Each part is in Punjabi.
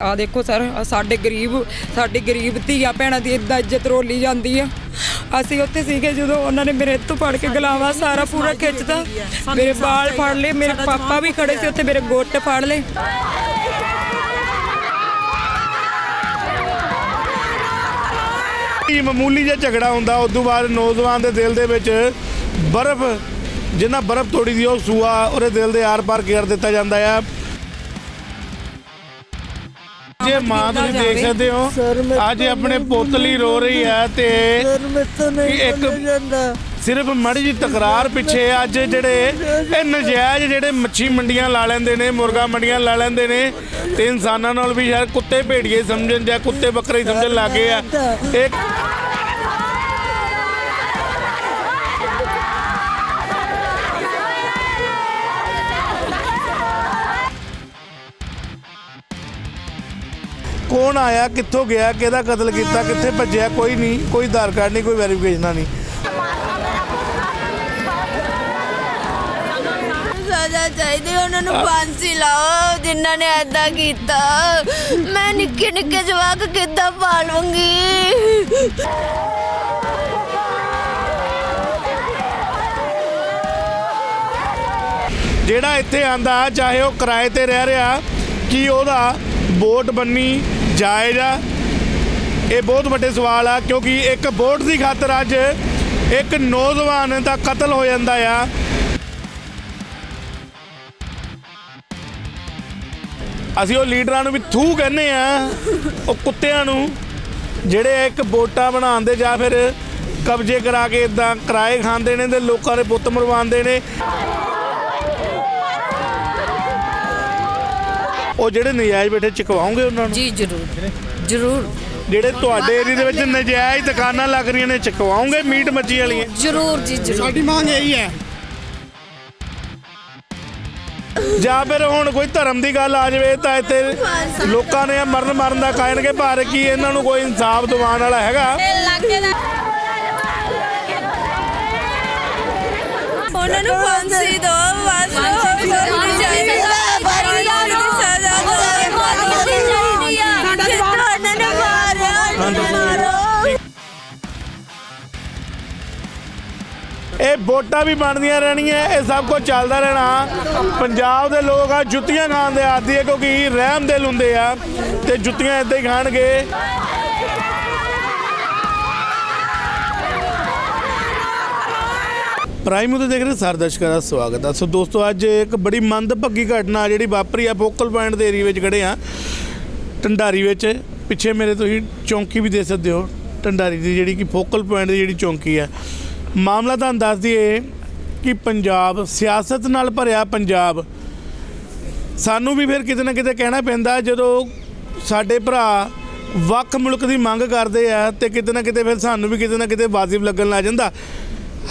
ਆ ਦੇਖੋ ਸਰ ਸਾਡੇ ਗਰੀਬ ਸਾਡੀ ਗਰੀਬ ਧੀਆ ਭੈਣਾਂ ਦੀ ਇਦਾਂ ਇੱਜ਼ਤ ਰੋਲੀ ਜਾਂਦੀ ਆ। ਅਸੀਂ ਉੱਥੇ ਸੀਗੇ ਜਦੋਂ ਉਹਨਾਂ ਨੇ ਮੇਰੇ ਤੋਂ ਫੜ ਕੇ ਗਲਾਵਾ ਸਾਰਾ ਪੂਰਾ ਖਿੱਚਦਾ ਮੇਰੇ ਬਾਲ ਫੜ ਲਏ ਮੇਰੇ ਪਾਪਾ ਵੀ ਖੜੇ ਸੀ ਉੱਥੇ ਮੇਰੇ ਗੁੱਟ ਫੜ ਲਏ। ਇਹ ਮਾਮੂਲੀ ਜਿਹਾ ਝਗੜਾ ਹੁੰਦਾ ਉਸ ਤੋਂ ਬਾਅਦ ਨੌਜਵਾਨ ਦੇ ਦਿਲ ਦੇ ਵਿੱਚ ਬਰਫ਼ ਜਿੰਨਾ ਬਰਫ਼ ਤੋੜੀ ਦੀ ਉਹ ਸੂਆ ਉਹਦੇ ਦਿਲ ਦੇ ਆਰ-ਪਾਰ ਕਰ ਦਿੱਤਾ ਜਾਂਦਾ ਆ। ਜੇ ਮਾਂ ਤੁਸੀਂ ਦੇਖ ਸਕਦੇ ਹੋ ਅੱਜ ਇਹ ਆਪਣੇ ਪੁੱਤ ਲਈ ਰੋ ਰਹੀ ਹੈ ਤੇ ਨਹੀਂ ਇੱਕ- ਬੋਲਿਆ ਜਾਂਦਾ। ਸਿਰਫ ਮੜੀ ਜੀ ਤਕਰਾਰ ਪਿੱਛੇ ਅੱਜ ਜਿਹੜੇ ਇਹ ਨਜਾਇਜ਼ ਜਿਹੜੇ ਮੱਛੀ ਮੰਡੀਆਂ ਲਾ ਲੈਂਦੇ ਨੇ ਮੁਰਗਾ ਮੰਡੀਆਂ ਲਾ ਲੈਂਦੇ ਨੇ ਤੇ ਇਨਸਾਨਾਂ ਨਾਲ ਵੀ ਯਾਰ ਕੁੱਤੇ ਭੇੜੀਏ ਸਮਝਣ ਜਾਂ ਕੁੱਤੇ ਬੱਕਰੇ ਹੀ ਸਮਝਣ ਲੱਗੇ ਆ। ਇੱਕ ਕੌਣ ਆਇਆ ਕਿੱਥੋਂ ਗਿਆ ਕਿਹਦਾ ਕਤਲ ਕੀਤਾ ਕਿੱਥੇ ਭੱਜਿਆ ਕੋਈ ਨਹੀਂ ਕੋਈ ਆਧਾਰ ਕਾਰਡ ਨਹੀਂ ਕੋਈ ਵੈਰੀਫਿਕੇਸ਼ਨ ਨਹੀਂ। ਸਜ਼ਾ ਚਾਹੀਦੀ ਉਹਨਾਂ ਨੂੰ ਫਾਂਸੀ ਲਾਓ ਜਿਨ੍ਹਾਂ ਨੇ ਐਦਾਂ ਕੀਤਾ। ਮੈਂ ਨਿੱਕੇ ਨਿੱਕੇ ਜਵਾਕ ਕਿੱਦਾਂ ਪਾਲੂੰਗੀ? ਜਿਹੜਾ ਇੱਥੇ ਆਂਦਾ ਚਾਹੇ ਉਹ ਕਿਰਾਏ ਤੇ ਰਹਿ ਰਿਹਾ ਕੀ ਉਹਦਾ ਵੋਟ ਬੰਨੀ ਜਾਇਜ਼ ਆ। ਇਹ ਬਹੁਤ ਵੱਡੇ ਸਵਾਲ ਆ, ਕਿਉਂਕਿ ਇੱਕ ਵੋਟ ਦੀ ਖਾਤਰ ਅੱਜ ਇੱਕ ਨੌਜਵਾਨ ਦਾ ਕਤਲ ਹੋ ਜਾਂਦਾ ਆ। ਅਸੀਂ ਉਹ ਲੀਡਰਾਂ ਨੂੰ ਵੀ ਥੂ ਕਹਿੰਦੇ ਆ, ਉਹ ਕੁੱਤਿਆਂ ਨੂੰ, ਜਿਹੜੇ ਇੱਕ ਵੋਟਾਂ ਬਣਾਉਂਦੇ ਜਾਂ ਫਿਰ ਕਬਜ਼ੇ ਕਰਾ ਕੇ ਇਦਾਂ ਕਿਰਾਏ ਖਾਂਦੇ ਨੇ ਤੇ ਲੋਕਾਂ ਦੇ ਪੁੱਤ ਮਰਵਾਉਂਦੇ ਨੇ। ਉਹ ਜਿਹੜੇ ਨਜਾਇਜ਼ ਬੈਠੇ ਚਕਵਾਉਂਗੇ ਉਹਨਾਂ ਨੂੰ? ਜੀ ਜ਼ਰੂਰ। ਜ਼ਰੂਰ। ਜਿਹੜੇ ਤੁਹਾਡੇ ਏਰੀਆ ਦੇ ਵਿੱਚ ਨਜਾਇਜ਼ ਦੁਕਾਨਾਂ ਲੱਗ ਰਹੀਆਂ ਨੇ ਚਕਵਾਉਂਗੇ ਮੀਟ ਮੱਛੀ ਵਾਲੀਆਂ? ਜ਼ਰੂਰ ਜੀ ਜ਼ਰੂਰ। ਸਾਡੀ ਮੰਗ ਇਹੀ ਹੈ। ਜਾਂ ਫਿਰ ਹੁਣ ਕੋਈ ਧਰਮ ਦੀ ਗੱਲ ਆ ਜਾਵੇ ਤਾਂ ਇੱਥੇ ਲੋਕਾਂ ਨੇ ਮਰਨ ਮਰਨ ਦਾ ਕਾਇਨਗੇ ਭਾਰ ਕੀ ਇਹਨਾਂ ਨੂੰ ਕੋਈ ਇਨਸਾਫ ਦਿਵਾਉਣ ਵਾਲਾ ਹੈਗਾ? ਉਹਨਾਂ ਨੂੰ ਫਾਂਸੀ ਦੋ ਬਸ। ਫਾਂਸੀ ਇਹ ਵੋਟਾਂ ਵੀ ਬਣਦੀਆਂ ਰਹਿਣੀਆਂ ਇਹ ਸਭ ਕੁਝ ਚੱਲਦਾ ਰਹਿਣਾ। ਪੰਜਾਬ ਦੇ ਲੋਕ ਆ, ਜੁੱਤੀਆਂ ਖਾਣ ਦੇ ਆਦੀ ਹੈ ਕਿਉਂਕਿ ਰਹਿਮ ਦਿਲ ਹੁੰਦੇ ਆ, ਤੇ ਜੁੱਤੀਆਂ ਇੱਦਾਂ ਹੀ ਖਾਣਗੇ। ਪ੍ਰਾਈਮ ਉਤੇ ਦੇਖ ਰਹੇ ਸਾਰੇ ਦਰਸ਼ਕਾਂ ਦਾ ਸਵਾਗਤ ਹੈ ਸੋ ਦੋਸਤੋ, ਅੱਜ ਇੱਕ ਬੜੀ ਮੰਦਭਾਗੀ ਘਟਨਾ ਜਿਹੜੀ ਵਾਪਰੀ ਆ ਫੋਕਲ ਪੁਆਇੰਟ ਦੇ ਏਰੀਆ ਵਿੱਚ ਖੜੇ ਆ। ਢੰਡਾਰੀ ਵਿੱਚ, ਪਿੱਛੇ ਮੇਰੇ ਤੁਸੀਂ ਚੌਂਕੀ ਵੀ ਦੇ ਸਕਦੇ ਹੋ ਢੰਡਾਰੀ ਦੀ ਜਿਹੜੀ ਕਿ ਫੋਕਲ ਪੁਆਇੰਟ ਦੀ ਜਿਹੜੀ ਚੌਂਕੀ ਆ। ਮਾਮਲਾ ਤੁਹਾਨੂੰ ਦੱਸ ਦਈਏ ਕਿ ਪੰਜਾਬ ਸਿਆਸਤ ਨਾਲ ਭਰਿਆ ਪੰਜਾਬ, ਸਾਨੂੰ ਵੀ ਫਿਰ ਕਿਤੇ ਨਾ ਕਿਤੇ ਕਹਿਣਾ ਪੈਂਦਾ ਜਦੋਂ ਸਾਡੇ ਭਰਾ ਵੱਖ ਮੁਲਕ ਦੀ ਮੰਗ ਕਰਦੇ ਆ ਤੇ ਕਿਤੇ ਨਾ ਕਿਤੇ ਫਿਰ ਸਾਨੂੰ ਵੀ ਕਿਤੇ ਨਾ ਕਿਤੇ ਵਾਜਿਬ ਲੱਗਣ ਲੱਗ ਜਾਂਦਾ।